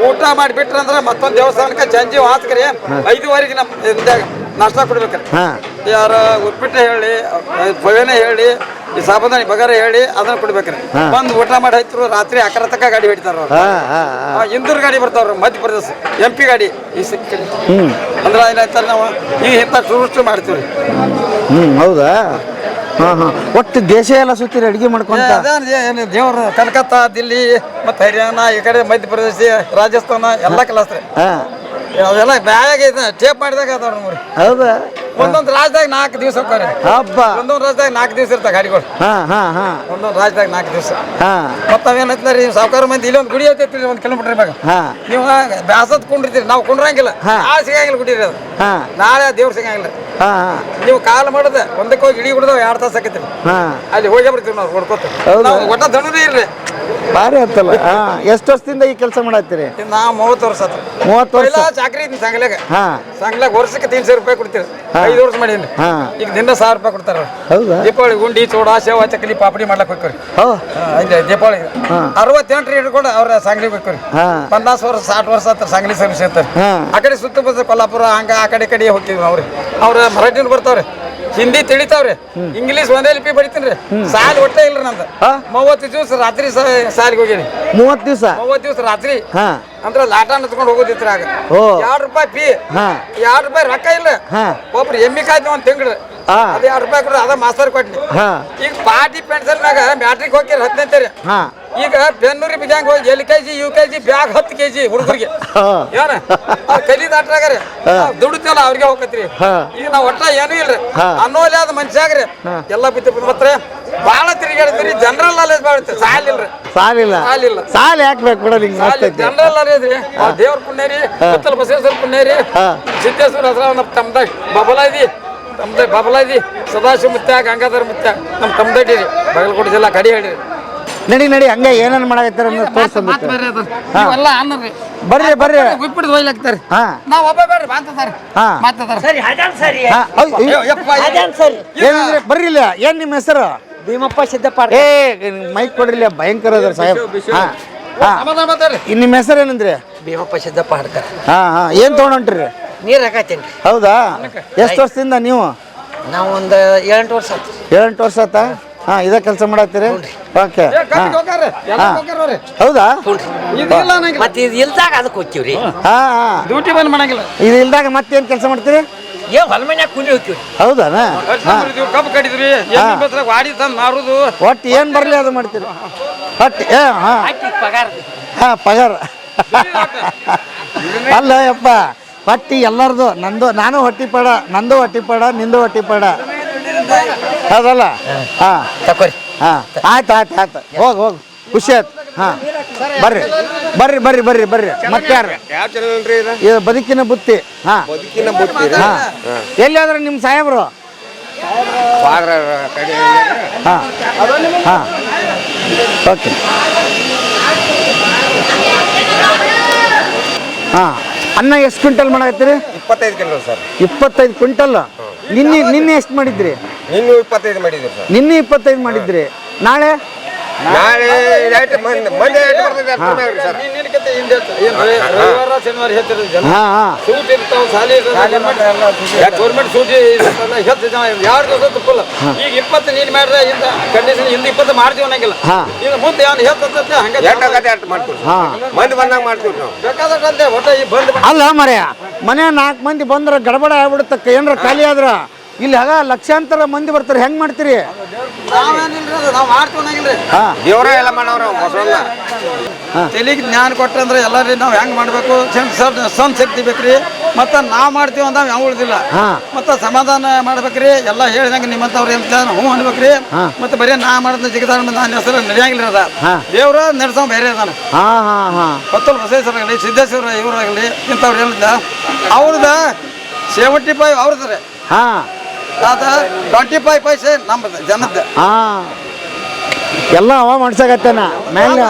ಊಟ ಮಾಡಿ ಬಿಟ್ರಂದ್ರೆ ಮತ್ತೊಂದು ದೇವಸ್ಥಾನಕ್ಕೆ ಜಂಜಿ ಹಾಸ್ಕರಿ ಐದುವರೆಗೆ ನಮ್ಮ ನಾಷ್ಟ ಕೊಡ್ಬೇಕಾರೆ ಯಾರು ಯಾರ ಉಪ್ಪಿಟ್ಟು ಹೇಳಿ ಪವೇನೆ ಹೇಳಿ ಈ ಸಾಬೂದಾನಿ ಬಗಾರ ಹೇಳಿ ಅದನ್ನ ಕೊಡ್ಬೇಕ್ರಿ. ಬಂದು ಊಟ ಮಾಡಿ ಹೈತ್ರು ರಾತ್ರಿ ಅಕರ ತಕ್ಕ ಗಾಡಿ ಹೊಡಿತಾರ ಇಂದೂರ್ ಗಾಡಿ ಬರ್ತಾವ್ರ ಮಧ್ಯಪ್ರದೇಶ ಎಂ ಪಿ ಗಾಡಿ ಈ ಸಿಕ್ಕ ಅಂದ್ರೆ ಏನಾಯ್ತಾರೆ ನಾವು ಈ ಇಂಥ ಟೂರಿಸ್ಟ್ ಮಾಡ್ತೀವಿ ಹ್ಮ್ ಹೌದಾ? ಹಾ ಹಾ. ಒಟ್ಟು ದೇಶ ಎಲ್ಲ ಸುತ್ತೀರಿ ಅಡಿಗೆ ಮಾಡ್ಕೊಂಡು ದೇವ್ರ ಕಲ್ಕತ್ತಾ ದಿಲ್ಲಿ ಮತ್ತೆ ಹರಿಯಾಣ ಈ ಕಡೆ ಮಧ್ಯಪ್ರದೇಶ ರಾಜಸ್ಥಾನ ಎಲ್ಲ ಕೆಲಸ ಅದೆಲ್ಲ ಬ್ಯಾಗ್ ಐತೆ ಟೇಪ್ ಮಾಡಿದಾಗ ಅದಾವ್ರಿ ನೋಡಿ ಹೌದಾ? ಒಂದೊಂದು ರಾಜ್ಯದಾಗ ನಾಲ್ಕು ದಿವಸ ಹೋಗ್ತಾರೆ ಹಬ್ಬ. ಒಂದೊಂದು ರಾಜ್ಯದಾಗ ನಾಲ್ಕು ದಿವಸ ಇರ್ತಾವೆ ಗಾಡಿಗಳು. ಹಾ ಹಾ ಹಾ. ಒಂದೊಂದು ರಾಜ್ಯದಾಗ ನಾಲ್ಕು ದಿವಸ. ಹಾ. ಮತ್ತೆ ಅವೇನೈತಿಲ್ಲ ರೀ ಸಾವುಕಾರ ಮಂದಿ ಇಲ್ಲಿ ಒಂದು ಗುಡಿ ಐತಿ ಒಂದು ಕಿಲೋಮೀಟರ್ ಇವಾಗ ಹಾ. ನೀವು ಬ್ಯಾಸದ್ ಕುಂಡಿರ್ತೀರಿ ನಾವು ಕುಂಡ್ರಂಗಿಲ್ಲ. ಆ ಸಿಗಂಗಿಲ್ಲ ಗುಡಿ ಅದು ಹಾ. ನಾಳೆ ದೇವ್ರ ಸಿಗಂಗಿಲ್ಲ. ಹಾ ಹಾ. ನೀವು ಕಾಲ್ ಮಾಡದ ಒಂದಕ್ಕೆ ಹೋಗಿ ಇಡೀ ಬಿಡದ ಎರಡು ತಾಸು ಆಕೈತಿ ಹಾ. ಅಲ್ಲಿ ಹೋಗಿ ಬರ್ತೀವಿ ನಾವು ಹೊಡ್ಕೋತ? ನಾವು ಒಟ್ಟ ದಣದೇ ಇಲ್ರಿ. ಭಾರಿ ಅಂತಲ್ಲ? ಹಾ ಎಷ್ಟು ವರ್ಷದಿಂದ ಈ ಕೆಲಸ ಮಾಡತ್ತೀರಿ? ನಾ ಮೂವತ್ತು ವರ್ಷ ಆತು. ಮೂವತ್ತು ವರ್ಷ? ಚಾಕ್ರಿ ಇದ್ದೀನಿ ಸಂಗ್ಲಾಗ. ಹಾ. ಸಂಗ್ಲಾಗ ವರ್ಷಕ್ಕೆ ತೀನ್ ಸಾವಿರ ರೂಪಾಯಿ ಕೊಡ್ತೀರಿ. ಐದು ವರ್ಷ ಮಾಡೀನಿ. ಈಗ ದಿನ ಸಾವಿರ ರೂಪಾಯಿ ಕೊಡ್ತಾರ. ಹೌದಾ? ದೀಪಾವಳಿ ಉಂಡಿ ಚೂಡಾ ಸೇವಾ ಚಕ್ಕಲಿ ಪಾಪಡಿ ಮಾಡ್ಲಕ್ಕೆ ಹೋಗ್ರಿ ಹೋ. ಇಲ್ಲಿ ದೀಪಾವಳಿ. ಅರವತ್ತೆಂಟು ಹಿಡ್ಕೊಂಡು ಅವ್ರ ಸಂಗ್ಲಿಗೆ ಬೇಕ್ರಿ ಪಂದಾಸ್ ವರ್ಷ ಸಾಟ್ ವರ್ಷ ಆತ ಸಂಗ್ಲಿ ಸರ್ವಿಸ್ ಇರ್ತಾರೆ ಆ ಕಡೆ ಸುತ್ತಮುತ್ತ ಕೊಲ್ಲಾಪುರ ಹಂಗ ಆ ಕಡೆ ಕಡೆ ಹೋಗ್ತೀವಿ ಅವ್ರಿ ಅವ್ರ ಮರಾಠಿನ ಬರ್ತಾವ್ರಿ. ಹಿಂದಿ ತಿಳಿತಾವ್ರಿ. ಇಂಗ್ಲಿಷ್ ಒಂದೇ ಲಿಪಿ ಬಡಿತೀನಿ ರೀ. ಸಾಲಿ ಒಟ್ಟೆ ಇಲ್ರಿ ನಂದು? ಮೂವತ್ತು ದಿವಸ ರಾತ್ರಿ ಸಾಲಿಗೆ ಹೋಗಿನಿ. ಮೂವತ್ತು ದಿವಸ? ಮೂವತ್ತು ದಿವಸ ರಾತ್ರಿ. ಹಾ. ಅಂದ್ರೆ ಲಾಟ ನತ್ಕೊಂಡು ಹೋಗೋದಿತ್ರ ಆಗ ಎರಡು ರೂಪಾಯಿ ಫೀ ಹಾ. ಎರಡು ರೂಪಾಯಿ ರೊಕ್ಕ ಇಲ್ಲ. ಹಾ. ಒಬ್ರು ಎಮ್ಮಿ ಕಾಯ್ತು ಒಂದ್ ತಿಂಗಳು ಅದ ಎರಡು ರೂಪಾಯಿ ಕೊಡ್ರಿ ಅದ ಮಾಸ್ತರ್ ಕೊಟ್ನಿ ಈಗ ಪಾರ್ಟಿ ಪೆನ್ಷನ್ ಮ್ಯಾಗ ಮ್ಯಾಟ್ರಿಕ್ ಹೋಗಿರಿ ಹತ್ತನೇತೆ ಹಾ. ಈಗ ಬೆನ್ನೂರಿ ಬಿಜಾಂಗ್ ಹೋಗಿ L K G U K G bag ಹತ್ತು ಕೆ ಜಿ ಹುಡುಗರಿಗೆ. ಏನ ಏನ ಕಲಿದಾಟ್ರಾಗ್ರಿ ದುಡಿತೇವಲ್ಲ ಅವ್ರಿಗೆ ಹೋಗತ್ರಿ. ಈಗ ನಾವ್ ಒಟ್ಟ ಏನೂ ಇಲ್ರಿ. ಅನ್ನೋಲೆ ಅದ ಮನುಷ್ಯಾಗ್ರಿ ಎಲ್ಲ ಬಿತ್ತು ಮತ್ತೆ ಬಾಳ ತಿರುಗಾಡ್ತೀರಿ ಜನರಲ್ ನಾಲೆಜ್ ಬಾಳ ಸಾಲ ಇಲ್ರಿ. ಸಾಲಿಲ್ಲ. ಸಾಲಿಲ್ಲ ಸಾಲ್ ಯಾಕೆ ಬೇಕು ಬಿಡ ನಿಂಗೆ ಜನರಲ್ ನಾಲೆಜ್ ರೀ. ದೇವ್ರ ಪುಣ್ಯ ರೀ. ಬಸವೇಶ್ವರ ಪುಣ್ಯ ರೀ. ಸಿದ್ದೇಶ್ವರ ಹತ್ರ ನಮ್ಮ ತಮ್ದಾಗ ಬಬಲ ಬಬಲ ಐದಿ ಸದಾಶಿವ ಮುತ್ಯ ಗಂಗಾಧರ ಮುತ್ಯ ನಮ್ಮ ತಮ್ದಡ್ಡಿ ರೀ ಬಾಗಲಕೋಟೆ ಜಿಲ್ಲಾ ಕಡಿ ಹೇಳಿ ನಡಿ ನಡಿ ಹಂಗ ಏನೇನು ಮಾಡಾಕತ್ತಾರ ಅನ್ನೋದು ಅನ್ನರಿ. ಬರ್ರಿ ಬರ್ರಿ. ಉಪ್ಪಿಟ್ಟು ಒಯ್ಲಾಕ್ತಾರೆ ಹಾ. ನಾವ್ ಒಬ್ಬ ಬೇಡ್ರಿ ಮಾತಾಡ್ತಾರೆ ಹಾ. ಮಾತಾಡ್ತಾರೆ ಹಾ, ಅಯ್ಯ್, ಅಯ್ಯ್. ಏನಂದ್ರೆ ಬರ್ರಿ ಇಲ್ಲ. ಏನ್ ನಿಮ್ಮ ಹೆಸರು? ಭೀಮಪ್ಪ ಸಿದ್ದಪ್ಪ. ಏ ಮೈಕ್ ಕೊಡ್ರಿಲ್ಲ ಭಯಂಕರ ಅದ್ರ ಸಾಹೇಬ್. ಹಾ ನಿಮ್ಮ ಹೆಸರು ಏನಂದ್ರಿ? ಭೀಮಪ್ಪ ಸಿದ್ದಪ್ಪ ಹಡ್ಕರ್ ಹಾ ಹಾ. ಏನ್ ತಗೊಂಡ್ರಿ ನೀರ್ ಹಾಕತ್ತೀನಿ ಹೌದಾ? ಎಷ್ಟು ವರ್ಷದಿಂದ ನೀವು? ನಾವು ಒಂದು ಏಳೆಂಟು ವರ್ಷ ಏಳೆಂಟು ವರ್ಷ ಆತಾ ಹಾ ಇದೇ ಕೆಲಸ ಮಾಡತ್ತೀರಿ? ಓಕೆ. ಹಾಂ. ಹೌದಾ. ಮತ್ತೆ ಇದು ಇಲ್ದಾಗ ಅದಕ್ಕೆ ಹೋಗ್ತೀವ್ರಿ ಹಾ ಹಾ. ಡ್ಯೂಟಿ ಬಂದ್ ಮಾಡಂಗಿಲ್ಲ. ಇದು ಇಲ್ದಾಗ ಮತ್ತೇನು ಕೆಲಸ ಮಾಡ್ತೀರಿ? ಏ ಹೊಲ ಮನ್ಯಾಗ ಕುಂಡಿ ಹೋಗ್ತೀವ್ರಿ ಹೌದಾನಾ? ಹಾ. ಕಬ್ಬು ಕಡಿದ್ರಿ ಎಮ್ಮಿ ಬೇಸ್ರಾಗ ವಾಡಿ ತಂದ್ ಮಾರುದು. ಒಟ್ಟು ಏನ್ ಬರಲಿ ಅದು ಮಾಡ್ತೀರಿ? ಒಟ್ಟು ಏ ಹಾ. ಪಗಾರ. ಹಾ ಪಗಾರ. ಅಲ್ಲ ಯಪ್ಪ. ಹೊಟ್ಟಿ ಎಲ್ಲರದು ನಂದು ನಾನು ಹೊಟ್ಟಿ ಪಡ ನಂದು ಹೊಟ್ಟಿ ಪಡ ನಿಂದು ಹೊಟ್ಟಿ ಪಡ. ಹೌದಲ್ಲ? ಹಾಂ. ತಕೋರಿ. ಹಾ. ಆಯ್ತು ಆಯ್ತು ಆಯ್ತು. ಹೋಗ್ ಹೋಗ್. ಖುಷಿ ಆಯ್ತು. ಹಾಂ. ಬರ್ರಿ ಬರ್ರಿ ಬರ್ರಿ ಬರ್ರಿ ಬರ್ರಿ. ಮತ್ತೆ ಯಾರು? ಇದು? ಬದುಕಿನ ಬುತ್ತಿ. ಹಾಂ. ಬದುಕಿನ ಬುತ್ತಿ ಹಾ. ಎಲ್ಲಿ ಆದ್ರೆ ನಿಮ್ಮ ಸಾಹೇಬ್ರು? ಹಾ. ಹಾ. ಓಕೆ. ಹಾ. ಅನ್ನ ಎಷ್ಟು ಕ್ವಿಂಟಲ್ ಮಾಡಾಕತ್ತೀರಿ? ಇಪ್ಪತ್ತೈದು ಕಿಲೋ ಸರ್. ಇಪ್ಪತ್ತೈದು ಕ್ವಿಂಟಲ್? ನಿನ್ನೆ ನಿನ್ನೆ ಎಷ್ಟು ಮಾಡಿದ್ರಿ? ಇಪ್ಪತ್ತೈದು ಮಾಡಿದ್ರಿ ನಿನ್ನೆ ಇಪ್ಪತ್ತೈದು ಮಾಡಿದ್ರಿ. ನಾಳೆ? ನಾಳೆ ರೈಟ್ ಮಂದಿ ಸರ್. ನೀನ್ ನಿನಗಿಂತ ಹಿಂದೆ ಇರ್ತದೆ. ಏನ್ ರವಿವಾರ ಶನಿವಾರ ಜನ. ಸೂಟ್ ಇರ್ತಾವ ಸಾಲಿ ಗೌರ್ಮೆಂಟ್ ಸೂಟಿ ಇರುತ್ತಲ್ಲ ಹೆಚ್ಚು ಜನ. ಎರಡು ದಿವಸ ತುಪ್ಪಲ್ಲ. ಈಗ ಇಪ್ಪತ್ತು ನೀನು ಇಂದ ಕಂಡೀಷನ್ ಹಿಂದೆ ಇಪ್ಪತ್ತು ಮಾಡ್ತೀವಿ ಅನ್ನಂಗಿಲ್ಲ ಹಾ. ಈಗ ಮುಂದೆ ಅವ್ನು ಹೆಚ್ಚು ಹಂಗೆ ಮಾಡ್ತೀವಿ ಮಂದಿ ಬಂದಂಗೆ ಮಾಡ್ತೀವಿ ನಾವು. ಬೇಕಾದಷ್ಟಂತೆ ಒಟ್ಟ ಈ ಬಂದ್ ಅಲ್ಲ ಮರ್ಯ ಮನೆ ನಾಲ್ಕು ಮಂದಿ ಬಂದ್ರ ಗಡಬಡ ಆಗ್ಬಿಡುತ್ತೆ ಏನಾರ ಖಾಲಿ ಆದ್ರ? ಇಲ್ಲಿ ಹಾಗ ಲಕ್ಷಾಂತರ ಮಂದಿ ಬರ್ತಾರೆ. ಹೆಂಗ್ ಮಾಡ್ತೀರಿ? ನಾವೇನಿಲ್ರಿ ಅದು ನಾವು ಮಾಡ್ತೀವಿ ಅನ್ನಂಗಿಲ್ರಿ ಹಾ. ದೇವ್ರ ಎಲ್ಲ ಮಾಡವ್ರ ತಲೆಗೆ ಜ್ಞಾನ ಕೊಟ್ಟಂದ್ರೆ ಎಲ್ಲಾರಿ ನಾವು ಹೆಂಗ್ ಮಾಡಬೇಕು? ಸ್ವಂತ ಶಕ್ತಿ ಬೇಕ್ರಿ. ಮತ್ತು ನಾವು ಮಾಡ್ತೀವಿ ಅಂದ ಯಾವ ಉಳಿದಿಲ್ಲ. ಹಾ. ಮತ್ತು ಸಮಾಧಾನ ಮಾಡ್ಬೇಕ್ರಿ. ಎಲ್ಲ ಹೇಳಿದಂಗೆ ನಿಮ್ಮಂಥವ್ರು ಅಂತ ಹ್ಞೂ ಅನ್ಬೇಕ್ರಿ ಮತ್ತೆ ಮತ್ತು ಬರೀ ನಾ ಮಾಡಿದ ಜಿಗದಾರ ನನ್ನ ಹೆಸರು ನಡೆಯಂಗಿಲ್ಲ ಅದ. ದೇವ್ರ ನಡೆಸೋ ಬೇರೆ ಅದಾನ. ಹಾ ಹಾ ಹಾ. ಕೊತ್ತಲ್ ಬಸವೇಶ್ವರ ಆಗಲಿ ಸಿದ್ದೇಶ್ವರ ಇವರಾಗಲಿ ಇಂಥವ್ರು ಹೇಳಿದ ಅವ್ರದ ಸೆವೆಂಟಿ ಫೈವ್ ಅವ್ರದ್ರೆ. ಹಾ. ಅದ ಟ್ವೆಂಟಿ ಫೈವ್ ಪೈಸೆ ನಮ್ಮ ಜನದ ಹಾ. ಎಲ್ಲ ಅವ ಮಾಡ್ಸಕತ್ತೇನ ಅವ.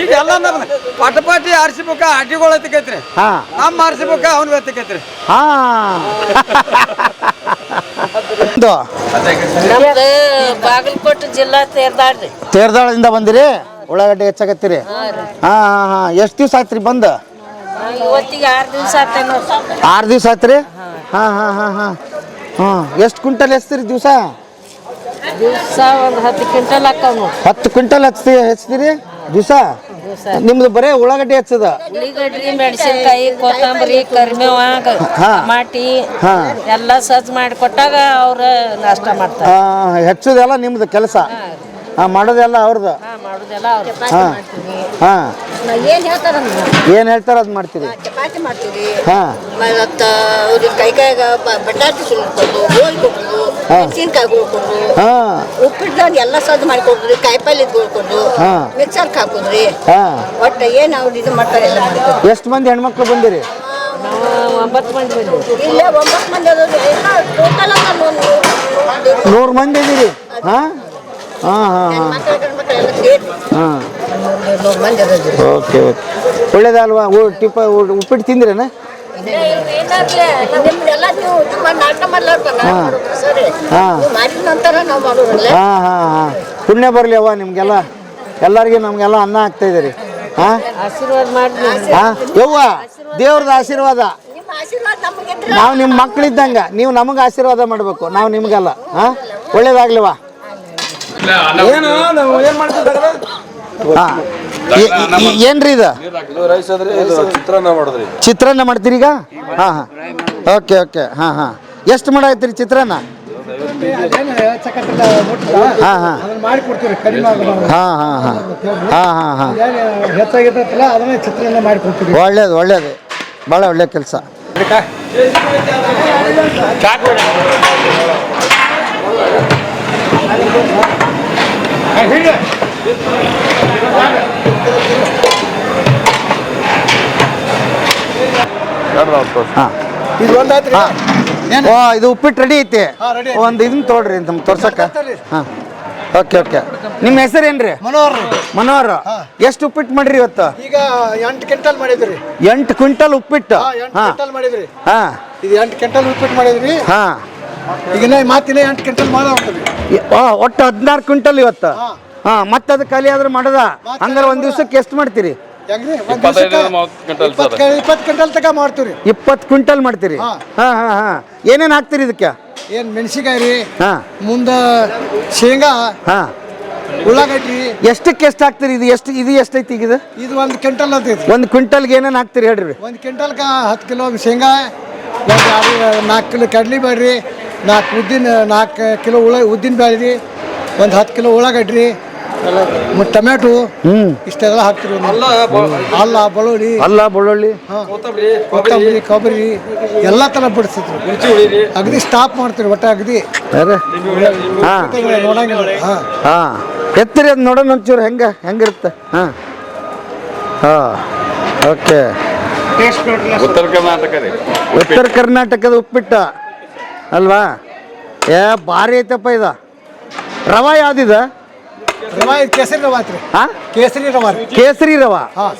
ಈಗ ಎಲ್ಲ ನಮ್ದು. ಪಟಪಾಟಿ ಆರ್ಸಿ ಬುಕ್ಕ ಅಡ್ಡಿಗಳು ಎತ್ತಕೈತ್ರಿ. ಹಾ. ನಮ್ಮ ಆರ್ಸಿ ಬುಕ್ಕ ಅವ್ನ ಎತ್ತಕೈತ್ರಿ. ಹಾ. ಇದು ನಮ್ದು ಬಾಗಲಕೋಟೆ ಜಿಲ್ಲಾ ತೇರ್ದಾಡ್ರಿ ತೇರ್ದಾಳದಿಂದ ಬಂದಿರಿ? ಉಳ್ಳಾಗಡ್ಡೆ ಹೆಚ್ಚಾಕತ್ತೀರಿ? ಹಾ ಹಾ ಹಾ ಎಷ್ಟು ದಿವ್ಸ ಆಯ್ತ್ರಿ ಬಂದು? ಇವತ್ತಿಗೆ ಆರು ದಿವಸ ಆರು ದಿವ್ಸ ಆಯ್ತ್ರಿ ಹಾ ಹಾ ಹಾ ಹಾ. ಹ್ಞೂ ಎಷ್ಟು ಕ್ವಿಂಟಲ್ ಎಸ್ತೀರಿ ದಿವಸ? ದಿವಸ ಒಂದು ಹತ್ತು ಕ್ವಿಂಟಲ್ ಹಾಕಾವ್ ಹತ್ತು ಕ್ವಿಂಟಲ್ ಹಚ್ತಿ ಹಚ್ತೀರಿ ದಿವಸ? ನಿಮ್ದು ಬರೇ ಉಳ್ಳಾಗಡ್ಡಿ ಹಚ್ಚದ? ಉಳ್ಳಿಗಡ್ಡಿ ಮೆಣಸಿನ್ಕಾಯಿ ಕೊತ್ತಂಬರಿ ಕರಿಮೇವ ಮಾಟಿ ಹಾ. ಎಲ್ಲ ಸಜ್ಜು ಮಾಡಿ ಕೊಟ್ಟಾಗ ಅವ್ರ ನಾಷ್ಟ ಮಾಡ್ತಾರೆ. ಹೆಚ್ಚದೆಲ್ಲ ನಿಮ್ದು ಕೆಲಸ. ಹಾಂ ಮಾಡೋದೆಲ್ಲ ಅವ್ರದ್ದು ಹಾ ಮಾಡೋದೆಲ್ಲ ಅವ್ರು ಹಾಂ. ಹಾಂ. ಏನ್ ಹೇಳ್ತಾರ ಏನು ಹೇಳ್ತಾರೆ ಅದು ಮಾಡ್ತೀರಿ. ಚಪಾತಿ ಮಾಡ್ತೀವಿ. ಹಾಂ. ಮತ್ತೆ ಅವ್ರಿಗೆ ಕೈ ಕೈಗ ಬಟಾಟೆ ಸುಲ್ಕೊಂಡು ಗೋಲ್ ಕೊಟ್ಟು ಮೆಣಸಿನ್ಕಾಯಿ ಗೋಳ್ಕೊಂಡು ಹಾಂ. ಉಪ್ಪಿಟ್ಟು ಎಲ್ಲ ಸದ್ದು ಮಾಡಿಕೊಡ್ರಿ ಕಾಯಿಪಲ್ಲೆ ಗೋಳ್ಕೊಂಡು ಹಾ. ಮಿಕ್ಸರ್ಗೆ ಹಾಕೋದ್ರಿ. ಹಾಂ. ಒಟ್ಟು ಏನು ಅವ್ರು ಇದು ಮಾಡ್ತಾರೆ ಎಲ್ಲ ಮಾಡ್ತಾರೆ ಎಷ್ಟು ಮಂದಿ ಹೆಣ್ಮಕ್ಳು ಬಂದಿರಿ? ನಾವು ಒಂಬತ್ತು ಮಂದಿ ಇದೀರಿ ಇಲ್ಲೇ ಒಂಬತ್ತು ಮಂದಿ ಅದಾವ್ರಿ. ಎಲ್ಲ ಟೋಟಲ್ ನೂರು ಮಂದಿ ಇದ್ದೀರಿ ಹಾಂ. ಹಾಂ. Okay okay. ಒಳ್ಳೇದಲ್ವಾ? ಊ ಟಿಪ್ಪ ಉಪ್ಪಿಟ್ಟು ತಿಂದ್ರೇನ? ಹಾ. ಹಾಂ. ಹಾಂ ಹಾಂ ಪುಣ್ಯ ಬರಲಿ ಅವ್ವ ನಿಮಗೆಲ್ಲ. ಎಲ್ಲರಿಗೂ ನಮಗೆಲ್ಲ ಅನ್ನ ಆಗ್ತಾ ಇದ್ದೀರಿ. ಹಾಂ? ಆಶೀರ್ವಾದ ಮಾಡಿ ಹಾಂ ಯವ್ವ ದೇವ್ರದ್ದು ಆಶೀರ್ವಾದ. ನಿಮ್ಮ ಆಶೀರ್ವಾದ ನಮಗಿದ್ರೆ ನಾವು ನಿಮ್ಮ ಮಕ್ಕಳಿದ್ದಂಗೆ ನೀವು ನಮಗೆ ಆಶೀರ್ವಾದ ಮಾಡಬೇಕು ನಾವು ನಿಮಗೆಲ್ಲ. ಹಾಂ? ಒಳ್ಳೇದಾಗ್ಲಿವಾ? ಏನು ನಾವು ಏನು ಮಾಡ್ತಿದ್ದಾರೆ ಹಾಂ ಏನ್ರಿ ಇದು? ರೈಸ್ ಅಂದ್ರೆ ಇದು ಚಿತ್ರಾನ್ನ ಮಾಡಿದ್ರಿ. ಚಿತ್ರಾನ್ನ ಮಾಡ್ತೀರಿ ಈಗ? ಹಾಂ ಹಾಂ. Okay okay. ಹಾಂ ಹಾಂ. ಎಷ್ಟು ಮಾಡ ಚಿತ್ರಾನ್ನ? ಹಾಂ ಹಾಂ. ಹಾಂ ಹಾಂ ಹಾಂ. ಹಾಂ ಹಾಂ ಹಾಂ. ಹೆಚ್ಚಾಗಿರ್ತಲ್ಲ ಅದನ್ನೇ ಚಿತ್ರಾನ್ನ ಮಾಡಿ ಕೊಡ್ತೀವಿ ಒಳ್ಳೇದು ಒಳ್ಳೇದು. ಭಾಳ ಒಳ್ಳೆ ಕೆಲಸ. ಹಾಂ. ಇದು ಒಂದಾತ್ರಿ ಹಾಂ. ಓ ಇದು ಉಪ್ಪಿಟ್ಟು ರೆಡಿ ಐತಿ. ಒಂದು ಇದನ್ನ ತೊಗೊಳ್ರಿ ನಮ್ಗೆ ತೋರ್ಸಕ್ಕ. ಹಾಂ. Okay okay. ನಿಮ್ಮ ಹೆಸರೇನ್ರಿ ಮನೋಹರ್ ಮನೋಹರ್. ಎಷ್ಟು ಉಪ್ಪಿಟ್ಟು ಮಾಡ್ರಿ ಇವತ್ತು? ಈಗ ಎಂಟು ಕ್ವಿಂಟಲ್ ಮಾಡಿದ್ರಿ. ಎಂಟು ಕ್ವಿಂಟಲ್ ಉಪ್ಪಿಟ್ಟು. ಹಾಂ ಮಾಡಿದ್ರಿ. ಹಾಂ. ಇದು ಎಂಟು ಕ್ವಿಂಟಲ್ ಉಪ್ಪಿಟ್ಟು ಮಾಡಿದ್ರಿ. ಹಾಂ. ಈಗ ಮಾತಿನ ಎಂಟು ಕ್ವಿಂಟಲ್ ಮಾಡೋ ಹೋಗ್ತದೆ ಒಟ್ಟು ಹದಿನಾರು ಕ್ವಿಂಟಲ್ ಇವತ್ತು. ಹಾಂ. ಮತ್ತೆ ಅದು ಖಾಲಿ ಆದ್ರೆ ಮಾಡದ? ಹಂಗಾರೆ ಒಂದು ದಿವ್ಸಕ್ಕೆ ಎಷ್ಟು ಮಾಡ್ತೀರಿ? ಇಪ್ಪತ್ತು ಕ್ವಿಂಟಲ್ ತಕ ಮಾಡ್ತೀವಿ ಇಪ್ಪತ್ತು ಕ್ವಿಂಟಲ್ ಮಾಡ್ತೀರಿ? ಹಾ. ಹಾಂ ಹಾಂ ಏನೇನು ಹಾಕ್ತೀರಿ ಇದಕ್ಕೆ? ಏನು ಮೆಣಸಿಕಾಯಿ ರೀ ಹಾಂ. ಮುಂದೆ ಶೇಂಗಾ ಹಾಂ. ಉಳ್ಳಾಗಡ್ಡಿ. ಎಷ್ಟಕ್ಕೆ ಎಷ್ಟು ಹಾಕ್ತೀರಿ? ಇದು ಎಷ್ಟು ಇದು ಎಷ್ಟೈತಿ ಈಗ ಇದು? ಇದು ಒಂದು ಕ್ವಿಂಟಲ್ ಅಂತೈತಿ ಒಂದು ಕ್ವಿಂಟಲ್ಗೆ ಏನೇನು ಹಾಕ್ತೀರಿ ಹೇಳ್ರಿ. ಒಂದು ಕ್ವಿಂಟಲ್ಗೆ ಹತ್ತು ಕಿಲೋ ಶೇಂಗಾ ಒಂದು ನಾಲ್ಕು ಕಿಲೋ ಕಡ್ಲಿ ಬೇಳೆ ನಾಲ್ಕು ಉದ್ದಿನ ನಾಲ್ಕು ಕಿಲೋ ಉಳ ಉದ್ದಿನ ಬೇಳೆ ರೀ ಒಂದು ಹತ್ತು ಕಿಲೋ ಉಳ್ಳಾಗಡ್ಡಿ ಮತ್ತು ಟೊಮ್ಯಾಟೊ ಹ್ಞೂ ಇಷ್ಟೆಲ್ಲ ಹಾಕ್ತೀವಿ ಒಂದು. ಅಲ್ಲ ಬೆಳ್ಳುಳ್ಳಿ. ಅಲ್ಲ ಬೆಳ್ಳುಳ್ಳಿ. ಕೊತ್ತಂಬರಿ ಕೊಬ್ಬರಿ. ಎಲ್ಲ ಥರ ಬಿಡಿಸ್ತೀವಿ ಮಿರ್ಚಿ ಉಳಿರಿ ಅಗದಿ ಸ್ಟಾಪ್ ಮಾಡ್ತೀರಿ ಒಟ್ಟು ಅಗದಿ. ಎತ್ತರಿ ಹಾಂ. ನೋಡಂಗಿಲ್ಲ. ಹಾಂ. ಹಾಂ. ಎತ್ತಿರಿ ಅದು ನೋಡೋಣ ಒಂಚೂರು ಹೆಂಗೆ ಹೆಂಗಿರುತ್ತೆ? ಹಾಂ. ಹಾಂ. ಓಕೆ. ಉತ್ತರ ಕರ್ನಾಟಕ ಉತ್ತರ ಕರ್ನಾಟಕದ ಉಪ್ಪಿಟ್ಟು. ಅಲ್ವಾ? ಏ ಭಾರಿ ಐತಪ್ಪ ಇದು. ರವಾ ಯಾವ್ದಿದ? ರವಾ ಇದು ಕೇಸರಿ ರವಾ ಐತ್ರಿ. ಹಾಂ ಕೇಸರಿ ರವಾ ರೀ. ಕೇಸರಿ ರವಾ? ಹಾಂ.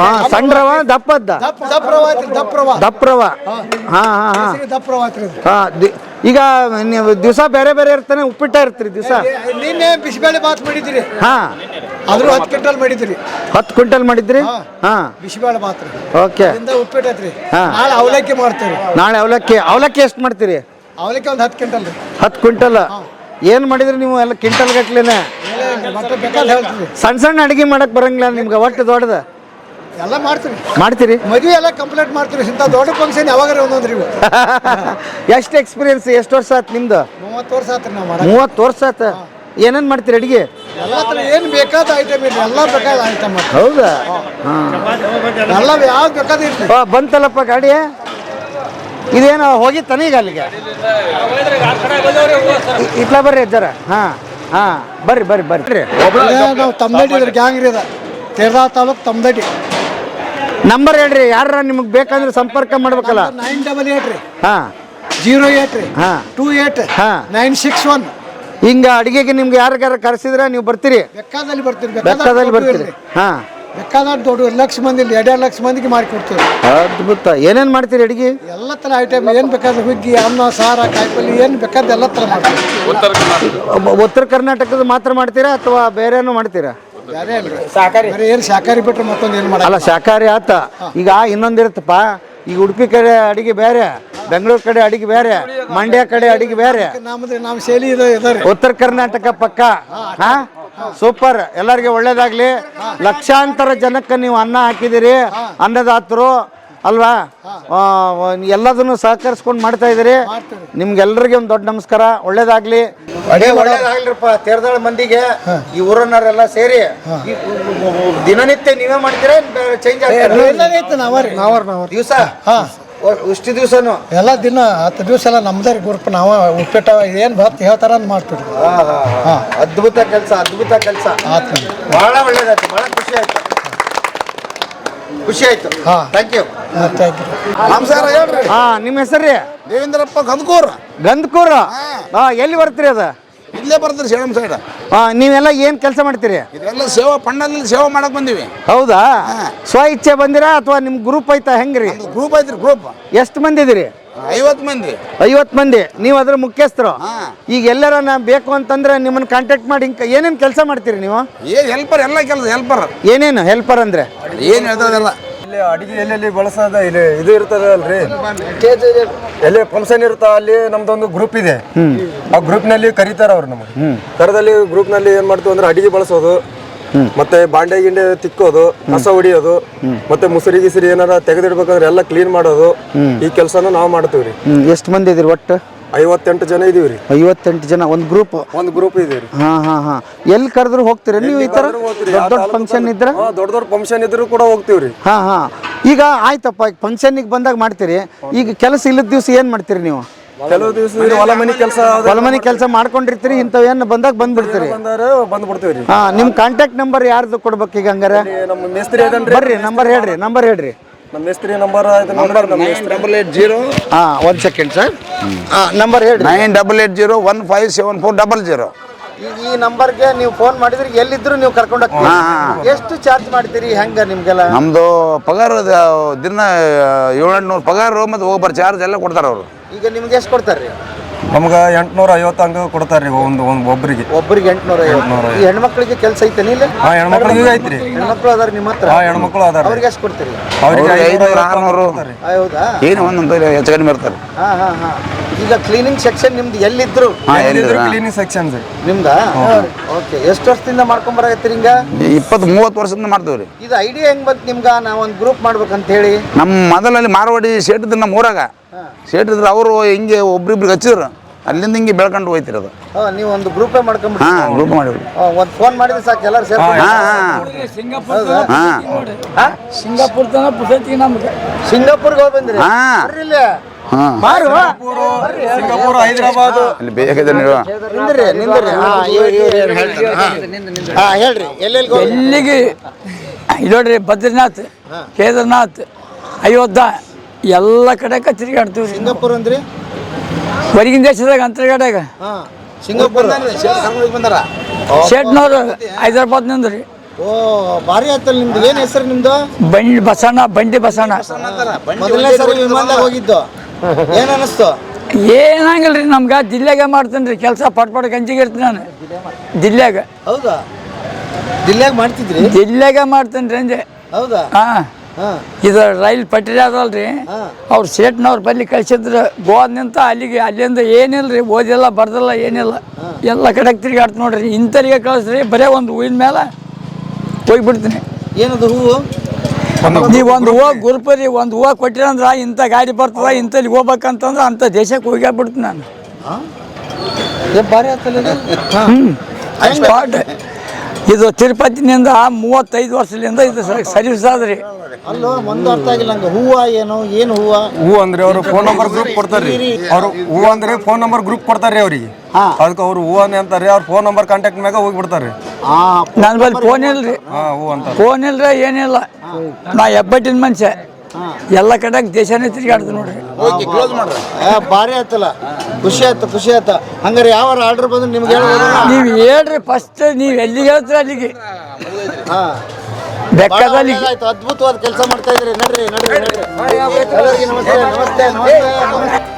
ಹಾಂ ಸಣ್ಣ ರವಾ ದಪ್ಪದ್ದ ದಪ್ಪ ದಪ್ಪ ರವಾ ಐತ್ರಿ ದಪ್ಪ ರವಾ. ದಪ್ಪ ರವಾ? ಹಾಂ. ಹಾಂ ಹಾಂ ಕೇಸರಿ ದಪ್ಪ ರವಾ ಐತ್ರಿ ಇದು. ಹಾಂ ಈಗ ನೀವು ದಿವಸ ಬೇರೆ ಬೇರೆ ಇರ್ತಾನೆ ಉಪ್ಪಿಟ್ಟ ಇರ್ತೀರಿ ದಿವಸ? ನಿನ್ನೆ ಬಿಸಿಬೇಳೆ ಬಾತ್ ಮಾಡಿದ್ರಿ. ಹಾಂ. ಆದ್ರೂ ಹತ್ತು ಕ್ವಿಂಟಲ್ ಮಾಡಿದ್ರಿ. ಹತ್ತು ಕ್ವಿಂಟಲ್ ಮಾಡಿದ್ರಿ? ಹಾ. ಹಾಂ. ಬಿಸಿಬೇಳೆ ಬಾತ್ ರೀ. ಓಕೆ. ಉಪ್ಪಿಟ್ಟೈತ್ರಿ ಉಪ್ಪಿಟ್ಟು ಐತ್ರಿ. ಹಾ. ನಾಳೆ ಅವಲಕ್ಕಿ ಮಾಡ್ತೀರಿ ನಾಳೆ ಅವಲಕ್ಕಿ ಅವಲಕ್ಕಿ ಎಷ್ಟು ಮಾಡ್ತೀರಿ? ಅವಲಕ್ಕಿ ಒಂದು ಹತ್ತು ಕ್ವಿಂಟಲ್ ರೀ. ಹತ್ತು ಕ್ವಿಂಟಲ್? ಏನು ಮಾಡಿದ್ರಿ ನೀವು ಎಲ್ಲ ಕಿಂಟಲ್ ಗಟ್ಲೆನೆ? ಸಣ್ಣ ಸಣ್ಣ ಅಡಿಗೆ ಮಾಡಕ್ ಬರಂಗಿಲ್ಲ ನಿಮ್ಗೆ ಒಟ್ಟು ದೊಡ್ಡದ? ಎಲ್ಲ ಮಾಡ್ತೀರಿ. ಮಾಡ್ತೀರಿ? ಮದುವೆ ಎಲ್ಲ ಕಂಪ್ಲೀಟ್ ಮಾಡ್ತೀರಿ. ಇಂಥ ದೊಡ್ಡ ಫಂಕ್ಷನ್ ಯಾವಾಗಾರ ಒಂದೊಂದ್ರಿ ಎಷ್ಟು ಎಕ್ಸ್ಪೀರಿಯನ್ಸ್ ಎಷ್ಟು ವರ್ಷ ನಿಮ್ಮದು ನಿಮ್ದು? ಮೂವತ್ತು ವರ್ಷ ಆತ್ರಿ ನಾವು ಮಾಡಕ್ಕೆ ಮೂವತ್ತು ವರ್ಷ ಆತ? ಏನೇನು ಮಾಡ್ತೀರಿ ಅಡಿಗೆ? ಎಲ್ಲ ಥರ ಏನು ಬೇಕಾದ ಐಟಮ್ ಇರಲಿ ಎಲ್ಲ ಬೇಕಾದ ಐಟಮ್ ಹೌದಾ? ಎಲ್ಲ ಯಾವ್ದು ಬೇಕಾದ ಇರ್ಲಿ. ಬಂತಲ್ಲಪ್ಪ ಗಾಡಿ? ಇದೇನು ಹೋಗಿತ್ತಾನೆ ಈಗ ಅಲ್ಲಿಗೆ? ಇಟ್ಲ ಬರ್ರಿ ಜರ ಹಾಂ ಹಾಂ ಬರ್ರಿ ಬರ್ರಿ ಬರ್ರಿ. ನಾವು ಇದ್ರ ಗ್ಯಾಂಗ್ ರೀ ಅದ ತೇರ್ದಾ ತಾಲೂಕ್ ನಂಬರ್ ಹೇಳ್ರಿ ಯಾರ ನಿಮಗೆ ಬೇಕಂದ್ರೆ ಸಂಪರ್ಕ ಮಾಡ್ಬೇಕಲ್ಲ? ನೈನ್ ಡಬಲ್ ಏಟ್ ರೀ. ಹಾಂ. ಜೀರೋ ಏಟ್ ರೀ. ಹಾ. ಟೂ ಏಟ್ ಹಾ. ನೈನ್ ಸಿಕ್ಸ್ ಒನ್ ಹಿಂಗ ಅಡಿಗೆಗೆ ನಿಮ್ಗೆ ಯಾರಿಗಾರ ಕರೆಸಿದ್ರೆ ನೀವು ಬರ್ತೀರಿ? ಬೆಕ್ಕದಲ್ಲಿ ಬರ್ತೀರಿ ಬೆಕ್ಕದಲ್ಲಿ ಬರ್ತೀರಿ. ಹಾಂ. ಬೇಕಾದಷ್ಟು ದೊಡ್ಡ ಲಕ್ಷ ಮಂದಿ ಇಲ್ಲಿ ಎರಡೆರಡು ಲಕ್ಷ ಮಂದಿಗೆ ಮಾಡಿಕೊಡ್ತೀವಿ. ಅದ್ಭುತ. ಏನೇನು ಮಾಡ್ತೀರಿ ಅಡಿಗೆ? ಎಲ್ಲ ಥರ ಐಟಮ್ ಏನು ಬೇಕಾದ್ರೆ ಹುಗ್ಗಿ ಅನ್ನ ಸಾರ ಕಾಯಿಪಲ್ಲೆ ಏನು ಬೇಕಾದ ಎಲ್ಲ ಥರ ಮಾಡ್ತೀವಿ. ಉತ್ತರ ಕರ್ನಾಟಕ. ಒಬ್ಬ- ಉತ್ತರ ಕರ್ನಾಟಕದ ಮಾತ್ರ ಮಾಡ್ತೀರಾ ಅಥವಾ ಬೇರೆನೂ ಮಾಡ್ತೀರಾ? ಬೇರೆ ಶಾಕಾರಿ ಬೇರೆ ಏನು ಶಾಕಾರಿ ಬಿಟ್ರೆ ಮತ್ತೊಂದು ಏನು ಮಾಡಲ್ಲ. ಅಲ್ಲ ಶಾಕಾಹಾರಿ ಆತ. ಈಗ ಇನ್ನೊಂದಿರುತ್ತಪ್ಪ ಈಗ ಉಡುಪಿ ಕಡೆ ಅಡಿಗೆ ಬೇರೆ. ಬೆಂಗಳೂರು ಕಡೆ ಅಡಿಗೆ ಬೇರೆ ಮಂಡ್ಯ ಕಡೆ ಅಡಿಗೆ ಬೇರೆ. ನಮ್ದು ನಮ್ಮ ಶೈಲಿ ಇದು ಇದಾರೆ ಉತ್ತರ ಕರ್ನಾಟಕ ಪಕ್ಕ ಹಾ? ಸೂಪರ್. ಎಲ್ಲರಿಗೆ ಒಳ್ಳೇದಾಗ್ಲಿ. ಲಕ್ಷಾಂತರ ಜನಕ್ಕೆ ನೀವು ಅನ್ನ ಹಾಕಿದಿರಿ ಅನ್ನದಾತರು ಅಲ್ವಾ? ಎಲ್ಲದನ್ನು ಸಹಕರಿಸ್ಕೊಂಡು ಮಾಡ್ತಾ ಇದ್ದೀರಿ. ನಿಮ್ಗೆಲ್ಲರಿಗೆ ಒಂದು ದೊಡ್ಡ ನಮಸ್ಕಾರ. ಒಳ್ಳೇದಾಗ್ಲಿ. ಒಳ್ಳೇದಾಗ್ಲಿರಪ್ಪ ತೇರ್ದಾಳ ಮಂದಿಗೆ. ಈ ಊರನ್ನರೆಲ್ಲ ಸೇರಿ ದಿನನಿತ್ಯ ನೀವೇ ಮಾಡ್ತೀರಾ ಚೇಂಜ್ ಆಗ್ತಾರೆ ನಾವರಿ ನಾವರ್ ನಾವರ್ ದಿವಸ? ಹಾ. ಇಷ್ಟು ದಿವಸನು? ಎಲ್ಲ ದಿನ ಹತ್ತು ದಿವಸ ಎಲ್ಲ ನಮ್ದೇ ಗ್ರೂಪ್ ನಾವು ಉಪ್ಪಿಟ್ಟ ಏನು ಬರ್ತು ಹೇಳ್ತಾರ ಅಂತ ಮಾಡ್ತೀವಿ ಅದ್ಭುತ ಕೆಲಸ ಅದ್ಭುತ ಕೆಲಸ. ಆತು ಬಹಳ ಒಳ್ಳೇದಾಯ್ತು ಬಹಳ ಖುಷಿ ಆಯ್ತು. ಖುಷಿ ಆಯ್ತು. ಹಾ. ಥ್ಯಾಂಕ್ ಯು ಥ್ಯಾಂಕ್ ಯು ನಮಸ್ಕಾರ ಹೇಳ್ರಿ. ಹಾ ನಿಮ್ಮ ಹೆಸರು ರೀ? ದೇವೇಂದ್ರಪ್ಪ ಗಂದ್ಕೂರ್. ಗಂದ್ಕೂರ್? ಹಾ ಎಲ್ಲಿ ಬರ್ತೀರಿ ಅದ? ಇಲ್ಲೇ ಬರ್ತಾರೆ ಸೇಡಮ್ ಸೈಡ್ ಹಾ ನೀವೆಲ್ಲ ಏನ್ ಕೆಲಸ ಮಾಡ್ತೀರಿ? ಇದೆಲ್ಲ ಸೇವಾ ಪಂಡಲ್ನಲ್ಲಿ ಸೇವಾ ಮಾಡಕ್ ಬಂದೀವಿ. ಹೌದಾ? ಸ್ವ ಇಚ್ಛೆ ಬಂದಿರಾ ಅಥವಾ ನಿಮ್ ಗ್ರೂಪ್ ಐತಾ ಹೆಂಗ್ರಿ? ಗ್ರೂಪ್ ಐತ್ರಿ ಗ್ರೂಪ್ ಎಷ್ಟು ಮಂದಿ ಇದೀರಿ ಐವತ್ತು ಮಂದಿ. ಐವತ್ ಮಂದಿ. ನೀವು ಅದ್ರ ಮುಖ್ಯಸ್ಥರು. ಹಾ. ಈಗ ಎಲ್ಲರ ನಾ ಬೇಕು ಅಂತಂದ್ರೆ ನಿಮ್ಮನ್ನ ಕಾಂಟ್ಯಾಕ್ಟ್ ಮಾಡಿ ಹಿಂಗ್ ಏನೇನ್ ಕೆಲಸ ಮಾಡ್ತೀರಿ ನೀವು? ಏನ್ ಹೆಲ್ಪರ್ ಎಲ್ಲ ಕೆಲಸ ಹೆಲ್ಪರ್ ಏನೇನು ಹೆಲ್ಪರ್ ಅಂದ್ರೆ? ಏನ್ ಹೇಳ್ತದಲ್ಲ ಇಲ್ಲಿ ಅಡಿಗೆ ಎಲ್ಲೆಲ್ಲಿ ಬಳಸೋದ ಇಲ್ಲಿ ಇದು ಇರ್ತದೆ ಅಲ್ರಿ ಎಲ್ಲಿ ಫಂಕ್ಷನ್ ಇರ್ತಾ ಅಲ್ಲಿ ನಮ್ದೊಂದು ಗ್ರೂಪ್ ಇದೆ. ಆ ಗ್ರೂಪ್ನಲ್ಲಿ ಕರೀತಾರ ಅವ್ರು ನಮಗೆ. ಕರೆದಲ್ಲಿ ಗ್ರೂಪ್ನಲ್ಲಿ ಏನ್ ಮಾಡ್ತೀವಿ ಅಂದ್ರೆ ಅಡಿಗೆ ಬಳಸೋದು, ಮತ್ತೆ ಬಾಂಡೆ ಗಿಂಡೆ ತಿಕ್ಕೋದು, ಕಸ ಹೊಡಿಯೋದು, ಮತ್ತೆ ಮುಸುರಿ ಗಿಸಿರಿ ಏನಾರ ತೆಗೆದಿಡ್ಬೇಕಂದ್ರೆ ಎಲ್ಲ ಕ್ಲೀನ್ ಮಾಡೋದು, ಈ ಕೆಲಸನ ನಾವು ಮಾಡ್ತೀವ್ರಿ. ಎಷ್ಟು ಮಂದಿ ಇದ್ರಿ ಒಟ್ಟು? ಐವತ್ತೆಂಟು ಜನ ಇದೀವ್ರಿ ಐವತ್ತೆಂಟು ಜನ ಒಂದು ಗ್ರೂಪ್ ಒಂದು ಗ್ರೂಪ್ ಇದೀವಿ ಹಾ ಹಾ ಹಾ. ಎಲ್ಲಿ ಕರೆದ್ರು ಹೋಗ್ತೀರಿ? ನೀವು ಈ ತರ ದೊಡ್ಡ ದೊಡ್ಡ ಫಂಕ್ಷನ್ ಇದ್ರೆ? ದೊಡ್ಡ ದೊಡ್ಡ ಫಂಕ್ಷನ್ ಇದ್ರು ಕೂಡ ಹೋಗ್ತೀವ್ರಿ ಹಾ ಹಾ. ಈಗ ಆಯ್ತಪ್ಪ ಈಗ ಫಂಕ್ಷನ್ಗೆ ಬಂದಾಗ ಮಾಡ್ತೀರಿ. ಈಗ ಕೆಲಸ ಇಲ್ಲದ ದಿವಸ ಏನ್ ಮಾಡ್ತೀರಿ ನೀವು? ಕೆಲವು ದಿವಸ ಹೊಲ ಮನಿ ಕೆಲಸ ಹೊಲ ಮನೆ ಕೆಲಸ ಮಾಡ್ಕೊಂಡಿರ್ತೀರಿ ಇಂಥವ್ ಏನ್ ಬಂದಾಗ ಬಂದ್ಬಿಡ್ತೀರಿ. ಬಂದಾರೆ ಬಂದ್ಬಿಡ್ತೀವ್ರಿ ಹಾ ನಿಮ್ ಕಾಂಟ್ಯಾಕ್ಟ್ ನಂಬರ್ ಯಾರ್ದು ಕೊಡ್ಬೇಕು ಈಗ ಹಂಗಾರೆ? ನಮ್ಮ ಮೇಸ್ತ್ರಿ ಬರ್ರಿ ನಂಬರ್ ಹೇಳ್ರಿ ನಂಬರ್ ಹೇಳ್ರಿ. ನಮ್ಮ ನಂಬರ್ ನಂಬರ್ ನಂಬರ್ ನಮ್ಮ ಡಬಲ್ ಏಟ್ ಜೀರೋ ಹಾ ಒಂದ್ ಸೆಕೆಂಡ್ ಸರ್ ನಂಬರ್ ಹೇಳಿ nine double eight zero one five seven four double zero ಈ- ಈ ನಂಬರ್ಗೆ ನೀವು ಫೋನ್ ಮಾಡಿದ್ರೆ ಎಲ್ಲಿದ್ರು ನೀವು ಕರ್ಕೊಂಡು ಹೋಗ್ತೀರಿ. ಎಷ್ಟು ಚಾರ್ಜ್ ಮಾಡ್ತೀರಿ ಹೆಂಗ ನಿಮ್ಗೆಲ್ಲ? ನಮ್ದು ಪಗಾರ ದಿನ ಏಳೆಂಟ್ನೂರು ಪಗಾರ ಮತ್ತು ಹೋಗ್ಬಾರ ಚಾರ್ಜ್ ಎಲ್ಲ ಕೊಡ್ತಾರೆ ಅವರು. ಈಗ ನಿಮ್ಗೆ ಎಷ್ಟು ಕೊಡ್ತಾರ್ರಿ? ನಮ್ಗೆ ಎಂಟ್ನೂರ ಐವತ್ತು ಹಂಗೆ ಕೊಡ್ತಾರೆ ರೀ ಒಂದು ಒಂದು ಒಬ್ಬರಿಗೆ ಒಬ್ಬರಿಗೆ ಎಂಟ್ನೂರ ಈ ಹೆಣ್ಮಕ್ಳಿಗೆ ಕೆಲಸ ಐತೆ ಇಲ್ಲ? ಹಾ ಹೆಣ್ಮಕ್ಳಿಗೆ ಐತ್ರಿ. ಹೆಣ್ಮಕ್ಳು ಅದಾರ ನಿಮ್ಮ ಹತ್ರ? ಹಾ ಹೆಣ್ಮಕ್ಳು ಅದಾರ ಅವ್ರಿಗೆ ಎಷ್ಟು ಕೊಡ್ತೀರಿ? ಅವ್ರಿಗೆ ಐನೂರ ಆರುನೂರು. ಹೌದಾ? ಏನು ಒಂದೊಂದು ಹೆಚ್ಚು ಕಡಿಮೆ ಇರ್ತಾರೆ. ಹಾಂ ಹಾಂ ಹಾಂ. ಈಗ ಕ್ಲೀನಿಂಗ್ ಸೆಕ್ಷನ್ ನಿಮ್ದು ಎಲ್ಲಿದ್ರು? ಕ್ಲೀನಿಂಗ್ ಸೆಕ್ಷನ್ ನಿಮ್ದ? ಓಕೆ ಎಷ್ಟು ವರ್ಷದಿಂದ ಮಾಡ್ಕೊಂಡ್ ಬರಕತ್ತೀರಿ ಹಿಂಗ? ಇಪ್ಪತ್ ಮೂವತ್ತು ವರ್ಷದಿಂದ ಮಾಡ್ತೀವಿ ರೀ. ಇದು ಐಡಿಯಾ ಹೆಂಗ್ ಬಂತು ನಿಮ್ಗ? ನಾವ್ ಒಂದು ಗ್ರೂಪ್ ಮಾಡ್ಬೇಕಂತ ಹೇಳಿ ನಮ್ಮ ಮೊದಲಲ್ಲಿ ಮಾರವಾಡಿ ಶೇಟ್ ಇದ್ರು ನಮ್ಮ ಊರಾಗ. ಶೇಟ್ ಇದ್ರು ಅವರು ಹಿಂಗೆ ಒಬ್ರಿಬ್ರಿಗೆ ಹಚ್ಚಿದ್ರು. ಅಲ್ಲಿಂದ ಹಿಂಗೆ ಬೆಳ್ಕೊಂಡು ಹೋಯ್ತಿರಿ ಅದು ಹಾ, ನೀವು ಒಂದು ಗ್ರೂಪೇ ಮಾಡ್ಕೊಂಡ್ಬಿಡಿ ಹಾಂ ಗ್ರೂಪ್ ಮಾಡಿವ್ರಿ ಒಂದು ಫೋನ್ ಮಾಡಿದ್ರೆ ಸಾಕು ಎಲ್ಲರೂ ಸೇರಿ ಹಾಂ ಹಾಂ ಹಾಂ. ಸಿಂಗಾಪುರ್ ತನ ಪುಸತಿ ನಮ್ಗೆ. ಸಿಂಗಾಪುರ್ಗೆ ಹೋಗಿ ಬಂದ್ರಿ? ಹಾಂ. ಬರ್ರಿ ಇಲ್ಲಿ. ಹಾಂ. ಮಾರು ಸಿಂಗಾಪುರ ಹೈದರಾಬಾದ್. ಅಲ್ಲಿ ಬೇಕಿದೆ ನೀವು. ನಿಂದ್ರಿ ನಿಂದ್ರಿ. ಹಾ ಹೇಳ್ರಿ. ಎಲ್ಲೆಲ್ಲಿ ಇಲ್ಲಿ ನೋಡ್ರಿ ಬದ್ರಿನಾಥ್ ಕೇದಾರ್ನಾಥ್ ಅಯೋಧ್ಯ. ಎಲ್ಲ ಕಡೆ ತಿರುಗಾಡ್ತೀವಿ ರೀ ಸಿಂಗಾಪುರ್ ಅಂದ್ರಿ? ಹೊರಗಿನ ದೇಶದಾಗ ಅಂತರ್ಗಡೆಗ ಹಾ ಸಿಂಗಾಪುರ್. ಬಂದಾರ? ಶೆಟ್ನವ್ರು ಹೈದರಾಬಾದ್ನಿಂದ ರೀ ಓ ಭಾರಿ ಆಯ್ತಲ್ಲ ನಿಮ್ದು. ಏನ್ ಹೆಸರು ನಿಮ್ದು? ಬಂಡಿ ಬಸಣ್ಣ ಬಂಡಿ ಬಸಣ್ಣ. ಮೊದಲನೇ ಸರಿ ವಿಮಾನದಾಗ ಹೋಗಿದ್ದು. ಏನ್ ಅನಿಸ್ತು? ಏನಾಗಿಲ್ಲ ರೀ ನಮ್ಗೆ ದಿಲ್ಲೆಗೆ ಮಾಡ್ತೀನಿ ರೀ ಕೆಲಸ ಪಟ್ ಪಟ್ ಗಂಜಿಗೆ ಇರ್ತೀನಿ ನಾನು. ದಿಲ್ಲೆಗ ಹೌದಾ? ದಿಲ್ಲಾಗ ಮಾಡ್ತಿದ್ರಿ? ದಿಲ್ಲೆಗೆ ಮಾಡ್ತೀನಿ ರೀ ಅಂದೆ. ಹೌದಾ? ಹಾ. ಇದು ರೈಲ್ ಪಟ್ರಿ ಅದಲ್ರಿ. ಅವ್ರು ಸೇಟ್ನವ್ರು ಬಲ್ಲಿ ಕಳ್ಸಿದ್ರು ಗೋವಾದ ನಿಂತ ಅಲ್ಲಿಗೆ ಅಲ್ಲಿಂದ ಏನಿಲ್ಲ ರೀ ಓದಿಲ್ಲ ಬರ್ದಿಲ್ಲ ಏನಿಲ್ಲ. ಎಲ್ಲ ಕಡೆಗೆ ತಿರುಗಾಡ್ತು ನೋಡ್ರಿ ಇಂಥರಿಗೆ ಕಳಿಸ್ರಿ ಬರೇ ಒಂದು ಹೂವಿನ ಮೇಲೆ ಹೋಗ್ಬಿಡ್ತೀನಿ. ಏನದು ಹೂವು? ನೀವು ಒಂದು ಹೂವು ಗುರುಪರಿ. ಒಂದು ಹೂವು ಕೊಟ್ಟಿರಂದ್ರೆ ಇಂಥ ಗಾಡಿ ಬರ್ತದ ಇಂಥಲ್ಲಿ ಹೋಗ್ಬೇಕಂತಂದ್ರೆ ಅಂಥ ದೇಶಕ್ಕೆ ಹೋಗ್ಯಾಬಿಡ್ತೀನಿ ನಾನು. ಭಾರಿ? ಸ್ಪಾಟ್ ಇದು ತಿರುಪತಿನಿಂದ ಮೂವತ್ತೈದು ವರ್ಷದಿಂದ ಇದು ಸರ್ವಿಸ್ ಆದ್ರಿ. ಅಲ್ಲೋ ಒಂದು ಅರ್ಥ ಆಗಿಲ್ಲ ನಂಗೆ. ಹೂವ ಏನು? ಏನು ಹೂವ? ಹೂ ಅಂದ್ರೆ ಅವರು ಫೋನ್ ನಂಬರ್ ಗ್ರೂಪ್ ಕೊಡ್ತಾರ್ರಿ. ಅವ್ರು ಹೂ ಅಂದ್ರೆ ಫೋನ್ ನಂಬರ್ ಗ್ರೂಪ್ ಕೊಡ್ತಾರ್ರಿ ಅವ್ರಿಗೆ. ಅದಕ್ಕೆ ಅವ್ರು ಹೂ ಅಂತ ಅಂತಾರೆ ಅವ್ರ ಫೋನ್ ನಂಬರ್ ಕಾಂಟ್ಯಾಕ್ಟ್ ಮ್ಯಾಗ ಹೋಗ್ಬಿಡ್ತಾರೆ ಆ ನನ್ನ ಬಳಿ ಫೋನ್ ಇಲ್ರಿ. ಹಾ ಹೂ ಅಂತ ಫೋನ್ ಇಲ್ರಿ ಏನಿಲ್ಲ. ನಾ ಹೆಬ್ಬಟ್ಟಿನ ಮನುಷ್ಯ. ಎಲ್ಲ ಕಡೆ ದೇಶನೇ ತಿರುಗಾಡ್ದು ನೋಡ್ರಿ ಕ್ಲೋಸ್ ಮಾಡ್ರಿ ಏ, ಭಾರಿ ಆಯ್ತಲ್ಲ ಖುಷಿ ಆಯ್ತು ಖುಷಿ ಆಯ್ತು ಹಂಗಾರೆ ಯಾವ ಆರ್ಡರ್ ಬಂದ್ರೆ ನಿಮ್ಗೆ ಹೇಳ್ಬೋದು ನೀವು ಹೇಳ್ರಿ ಫಸ್ಟ್ ನೀವು ಎಲ್ಲಿಗೆ ಹೇಳ್ತೀರ ಅಲ್ಲಿಗೆ ಹಾ ಅದ್ಭುತವಾದ ಕೆಲಸ ಮಾಡ್ತಾ ಇದ್ರಿ ನಡ್ರಿ ನಡ್ರಿ ನಡ್ರಿ ಎಲ್ಲರಿಗೂ ನಮಸ್ತೆ ನಮಸ್ತೆ ನಮಸ್ತೆ ನಮಸ್ತೆ